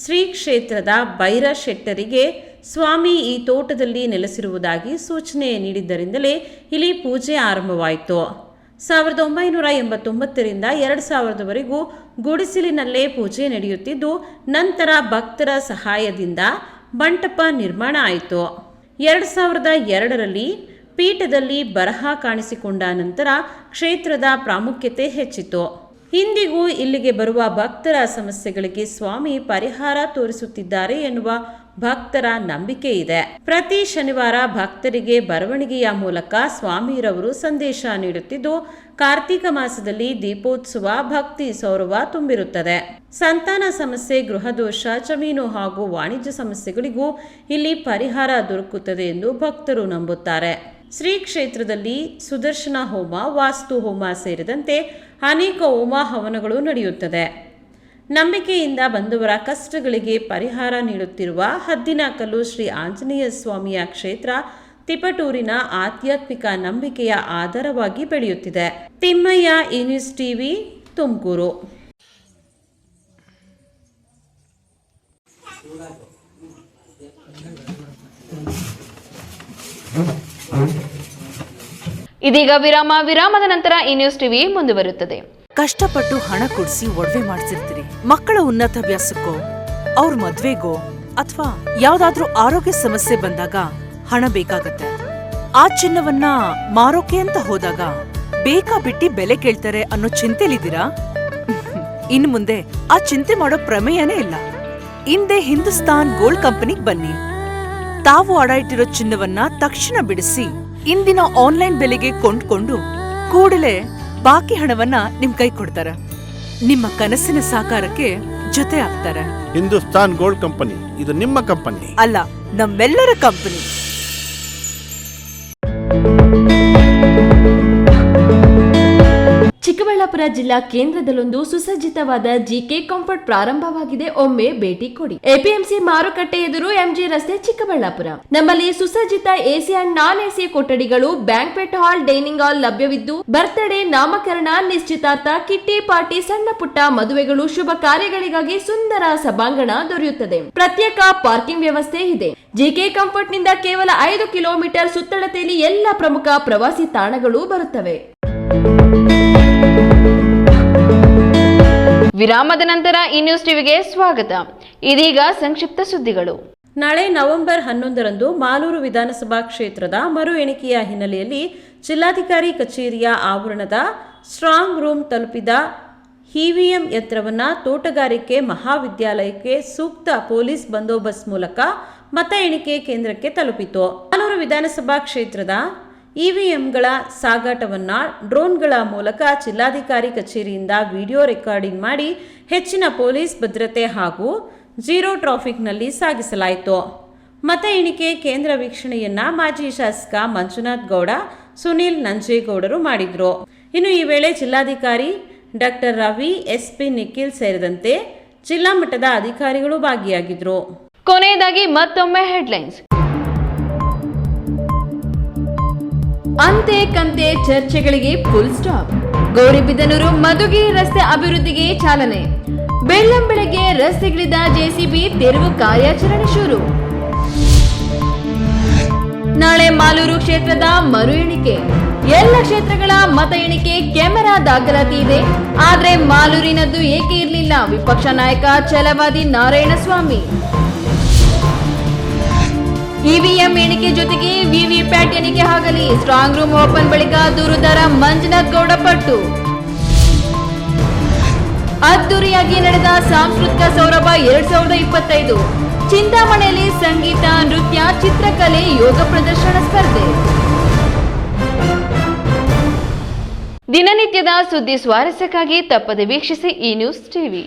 ಶ್ರೀ ಕ್ಷೇತ್ರದ ಭೈರ ಶೆಟ್ಟರಿಗೆ ಸ್ವಾಮಿ ಈ ತೋಟದಲ್ಲಿ ನೆಲೆಸಿರುವುದಾಗಿ ಸೂಚನೆ ನೀಡಿದ್ದರಿಂದಲೇ ಇಲ್ಲಿ ಪೂಜೆ ಆರಂಭವಾಯಿತು. ಸಾವಿರದ ಒಂಬೈನೂರ ಎಂಬತ್ತೊಂಬತ್ತರಿಂದ ಎರಡು ಸಾವಿರದವರೆಗೂ ಗುಡಿಸಿಲಿನಲ್ಲೇ ಪೂಜೆ ನಡೆಯುತ್ತಿದ್ದು, ನಂತರ ಭಕ್ತರ ಸಹಾಯದಿಂದ ಮಂಟಪ ನಿರ್ಮಾಣ ಆಯಿತು. ಎರಡು ಸಾವಿರದ ಎರಡರಲ್ಲಿ ಪೀಠದಲ್ಲಿ ಬರಹ ಕಾಣಿಸಿಕೊಂಡ ನಂತರ ಕ್ಷೇತ್ರದ ಪ್ರಾಮುಖ್ಯತೆ ಹೆಚ್ಚಿತು. ಇಂದಿಗೂ ಇಲ್ಲಿಗೆ ಬರುವ ಭಕ್ತರ ಸಮಸ್ಯೆಗಳಿಗೆ ಸ್ವಾಮಿ ಪರಿಹಾರ ತೋರಿಸುತ್ತಿದ್ದಾರೆ ಎನ್ನುವ ಭಕ್ತರ ನಂಬಿಕೆ ಇದೆ. ಪ್ರತಿ ಶನಿವಾರ ಭಕ್ತರಿಗೆ ಬರವಣಿಗೆಯ ಮೂಲಕ ಸ್ವಾಮಿರವರು ಸಂದೇಶ ನೀಡುತ್ತಿದ್ದು, ಕಾರ್ತೀಕ ಮಾಸದಲ್ಲಿ ದೀಪೋತ್ಸವ ಭಕ್ತಿ ಸೌರವ ತುಂಬಿರುತ್ತದೆ. ಸಂತಾನ ಸಮಸ್ಯೆ, ಗೃಹದೋಷ, ಜಮೀನು ಹಾಗೂ ವಾಣಿಜ್ಯ ಸಮಸ್ಯೆಗಳಿಗೂ ಇಲ್ಲಿ ಪರಿಹಾರ ದೊರಕುತ್ತದೆ ಎಂದು ಭಕ್ತರು ನಂಬುತ್ತಾರೆ. ಶ್ರೀ ಕ್ಷೇತ್ರದಲ್ಲಿ ಸುದರ್ಶನ ಹೋಮ, ವಾಸ್ತು ಹೋಮ ಸೇರಿದಂತೆ ಅನೇಕ ಹೋಮ ಹವನಗಳು ನಡೆಯುತ್ತದೆ. ನಂಬಿಕೆಯಿಂದ ಬಂದವರ ಕಷ್ಟಗಳಿಗೆ ಪರಿಹಾರ ನೀಡುತ್ತಿರುವ ಹದ್ದಿನಕಲ್ಲು ಶ್ರೀ ಆಂಜನೇಯ ಸ್ವಾಮಿಯ ಕ್ಷೇತ್ರ ತಿಪಟೂರಿನ ಆಧ್ಯಾತ್ಮಿಕ ನಂಬಿಕೆಯ ಆಧಾರವಾಗಿ ಬೆಳೆಯುತ್ತಿದೆ. Thimmaiah e news news TV, Tumakuru. ಇದೀಗ ವಿರಾಮ, ವಿರಾಮದ ನಂತರ ಈ ಟಿವಿ ಮುಂದುವರುತ್ತದೆ ಕಷ್ಟಪಟ್ಟು ಹಣ ಕೊಡಿಸಿ ಒಡವೆ ಮಾಡಿಸಿರ್ತೀರಿ. ಮಕ್ಕಳ ಉನ್ನತಾಭ್ಯಾಸಕ್ಕೋ ಅವ್ರ ಮದ್ವೆಗೋ, ಅಥವಾ ಯಾವ್ದಾದ್ರೂ ಆರೋಗ್ಯ ಸಮಸ್ಯೆ ಬಂದಾಗ ಹಣ ಬೇಕಾಗತ್ತೆ. ಆ ಚಿನ್ನವನ್ನ ಮಾರೋಕೆ ಅಂತ ಹೋದಾಗ ಬೇಕಾ ಬಿಟ್ಟಿ ಬೆಲೆ ಕೇಳ್ತಾರೆ ಅನ್ನೋ ಚಿಂತೆಲಿದ್ದೀರಾ? ಇನ್ ಮುಂದೆ ಆ ಚಿಂತೆ ಮಾಡೋ ಪ್ರಮೇಯನೇ ಇಲ್ಲ. ಹಿಂದೆ ಹಿಂದೂಸ್ತಾನ್ ಗೋಲ್ಡ್ ಕಂಪನಿಗ್ ಬನ್ನಿ. ತಾವು ಅಡ ಇಟ್ಟಿರೋ ಚಿನ್ನವನ್ನ ತಕ್ಷಣ ಬಿಡಿಸಿ, ಇಂದಿನ ಆನ್ಲೈನ್ ಬೆಲೆಗೆ ಕೊಂಡ್ಕೊಂಡು ಕೂಡಲೇ ಬಾಕಿ ಹಣವನ್ನ ನಿಮ್ ಕೈ ಕೊಡ್ತಾರೆ. ನಿಮ್ಮ ಕನಸಿನ ಸಾಕಾರಕ್ಕೆ ಜೊತೆ ಆಗ್ತಾರೆ ಹಿಂದೂಸ್ತಾನ್ ಗೋಲ್ಡ್ ಕಂಪನಿ ಇದು ನಿಮ್ಮ ಕಂಪನಿ. ಅಲ್ಲ ನಮ್ಮೆಲ್ಲರ ಕಂಪನಿ. ಚಿಕ್ಕಬಳ್ಳಾಪುರ ಜಿಲ್ಲಾ ಕೇಂದ್ರದಲ್ಲೊಂದು ಸುಸಜ್ಜಿತವಾದ ಜಿಕೆ ಕಂಫರ್ಟ್ ಪ್ರಾರಂಭವಾಗಿದೆ. ಒಮ್ಮೆ ಭೇಟಿ ಕೊಡಿ. ಎಪಿಎಂಸಿ ಮಾರುಕಟ್ಟೆ ಎದುರು ಎಂಜಿ ರಸ್ತೆ ಚಿಕ್ಕಬಳ್ಳಾಪುರ. ನಮ್ಮಲ್ಲಿ ಸುಸಜ್ಜಿತ ಎಸಿ ಅಂಡ್ ನಾನ್ ಎಸಿ ಕೊಠಡಿಗಳು ಬ್ಯಾಂಕ್ವೆಟ್ ಹಾಲ್, ಡೈನಿಂಗ್ ಹಾಲ್ ಲಭ್ಯವಿದ್ದು, ಬರ್ತ್ಡೇ ನಾಮಕರಣ ನಿಶ್ಚಿತಾರ್ಥ, ಕಿಟ್ಟಿ ಪಾರ್ಟಿ, ಸಣ್ಣ ಪುಟ್ಟ ಮದುವೆಗಳು, ಶುಭ ಕಾರ್ಯಗಳಿಗಾಗಿ ಸುಂದರ ಸಭಾಂಗಣ ದೊರೆಯುತ್ತದೆ. ಪ್ರತ್ಯೇಕ ಪಾರ್ಕಿಂಗ್ ವ್ಯವಸ್ಥೆ ಇದೆ. ಜಿಕೆ ಕಂಫರ್ಟ್ನಿಂದ ಕೇವಲ ಐದು ಕಿಲೋಮೀಟರ್ ಸುತ್ತಳತೆಯಲ್ಲಿ ಎಲ್ಲ ಪ್ರಮುಖ ಪ್ರವಾಸಿ ತಾಣಗಳು ಬರುತ್ತವೆ. ವಿರಾಮದ ನಂತರ ಈ ನ್ಯೂಸ್ ಟಿವಿಗೆ ಸ್ವಾಗತ. ಇದೀಗ ಸಂಕ್ಷಿಪ್ತ ಸುದ್ದಿಗಳು. ನಾಳೆ ನವೆಂಬರ್ ಹನ್ನೊಂದರಂದು ಮಾಲೂರು ವಿಧಾನಸಭಾ ಕ್ಷೇತ್ರದ ಮರು ಎಣಿಕೆಯ ಹಿನ್ನೆಲೆಯಲ್ಲಿ ಜಿಲ್ಲಾಧಿಕಾರಿ ಕಚೇರಿಯ ಆವರಣದ ಸ್ಟ್ರಾಂಗ್ ರೂಮ್ ತಲುಪಿದ ಇವಿಎಂ ಯಂತ್ರವನ್ನು ತೋಟಗಾರಿಕೆ ಮಹಾವಿದ್ಯಾಲಯಕ್ಕೆ ಸೂಕ್ತ ಪೊಲೀಸ್ ಬಂದೋಬಸ್ತ್ ಮೂಲಕ ಮತ ಎಣಿಕೆ ಕೇಂದ್ರಕ್ಕೆ ತಲುಪಿತು. ಮಾಲೂರು ವಿಧಾನಸಭಾ ಕ್ಷೇತ್ರದ ಇವಿಎಂಗಳ ಸಾಗಾಟವನ್ನು ಡ್ರೋನ್ಗಳ ಮೂಲಕ ಜಿಲ್ಲಾಧಿಕಾರಿ ಕಚೇರಿಯಿಂದ ವಿಡಿಯೋ ರೆಕಾರ್ಡಿಂಗ್ ಮಾಡಿ ಹೆಚ್ಚಿನ ಪೊಲೀಸ್ ಭದ್ರತೆ ಹಾಗೂ ಜೀರೋ ಟ್ರಾಫಿಕ್ನಲ್ಲಿ ಸಾಗಿಸಲಾಯಿತು. ಮತ ಎಣಿಕೆ ಕೇಂದ್ರ ವೀಕ್ಷಣೆಯನ್ನ ಮಾಜಿ ಶಾಸಕ ಮಂಜುನಾಥ್ ಗೌಡ, ಸುನೀಲ್ ನಂಜೇಗೌಡರು ಮಾಡಿದ್ರು. ಇನ್ನು ಈ ವೇಳೆ ಜಿಲ್ಲಾಧಿಕಾರಿ ಡಾಕ್ಟರ್ ರವಿ, ಎಸ್ಪಿ ನಿಖಿಲ್ ಸೇರಿದಂತೆ ಜಿಲ್ಲಾ ಮಟ್ಟದ ಅಧಿಕಾರಿಗಳು ಭಾಗಿಯಾಗಿದ್ರು. ಕೊನೆಯದಾಗಿ ಮತ್ತೊಮ್ಮೆ ಹೆಡ್ಲೈನ್ಸ್. ಅಂತೆ ಕಂತೆ ಚರ್ಚೆಗಳಿಗೆ ಫುಲ್ ಸ್ಟಾಪ್ ಗೌರಿಬಿದನೂರು ಮಧುಗಿ ರಸ್ತೆ ಅಭಿವೃದ್ಧಿಗೆ ಚಾಲನೆ. ಬೆಳ್ಳಂಬೆಳಗ್ಗೆ ರಸ್ತೆಗಿಳಿದ ಜೆಸಿಬಿ ತೆರವು ಕಾರ್ಯಾಚರಣೆ ಶುರು. ನಾಳೆ ಮಾಲೂರು ಕ್ಷೇತ್ರದ ಮರು ಎಣಿಕೆ. ಎಲ್ಲ ಕ್ಷೇತ್ರಗಳ ಮತ ಎಣಿಕೆ ಕ್ಯಾಮೆರಾ ದಾಖಲಾತಿ ಇದೆ. ಆದ್ರೆ ಮಾಲೂರಿನದ್ದು ಏಕೆ ಇರಲಿಲ್ಲ? ವಿಪಕ್ಷ ನಾಯಕ ಛಲವಾದಿ ನಾರಾಯಣಸ್ವಾಮಿ. ಇವಿಎಂ ಎಣಿಕೆ ಜೊತೆಗೆ ವಿವಿಪ್ಯಾಟ್ ಎಣಿಕೆ ಆಗಲಿ. ಸ್ಟ್ರಾಂಗ್ ರೂಮ್ ಓಪನ್ ಬಳಿಕ ದೂರುದಾರ ಮಂಜುನಾಥ್ ಗೌಡ ಪಟ್ಟು ಅದ್ದೂರಿಯಾಗಿ ನಡೆದ ಸಾಂಸ್ಕೃತಿಕ ಸೌರಭ ಎರಡ್ ಸಾವಿರದ ಇಪ್ಪತ್ತೈದು. ಚಿಂತಾಮಣೆಯಲ್ಲಿ ಸಂಗೀತ, ನೃತ್ಯ, ಚಿತ್ರಕಲೆ, ಯೋಗ ಪ್ರದರ್ಶನ ಸ್ಪರ್ಧೆ. ದಿನನಿತ್ಯದ ಸುದ್ದಿ ಸ್ವಾರಸ್ಯಕ್ಕಾಗಿ ತಪ್ಪದೆ ವೀಕ್ಷಿಸಿ ಈ ನ್ಯೂಸ್ ಟಿವಿ.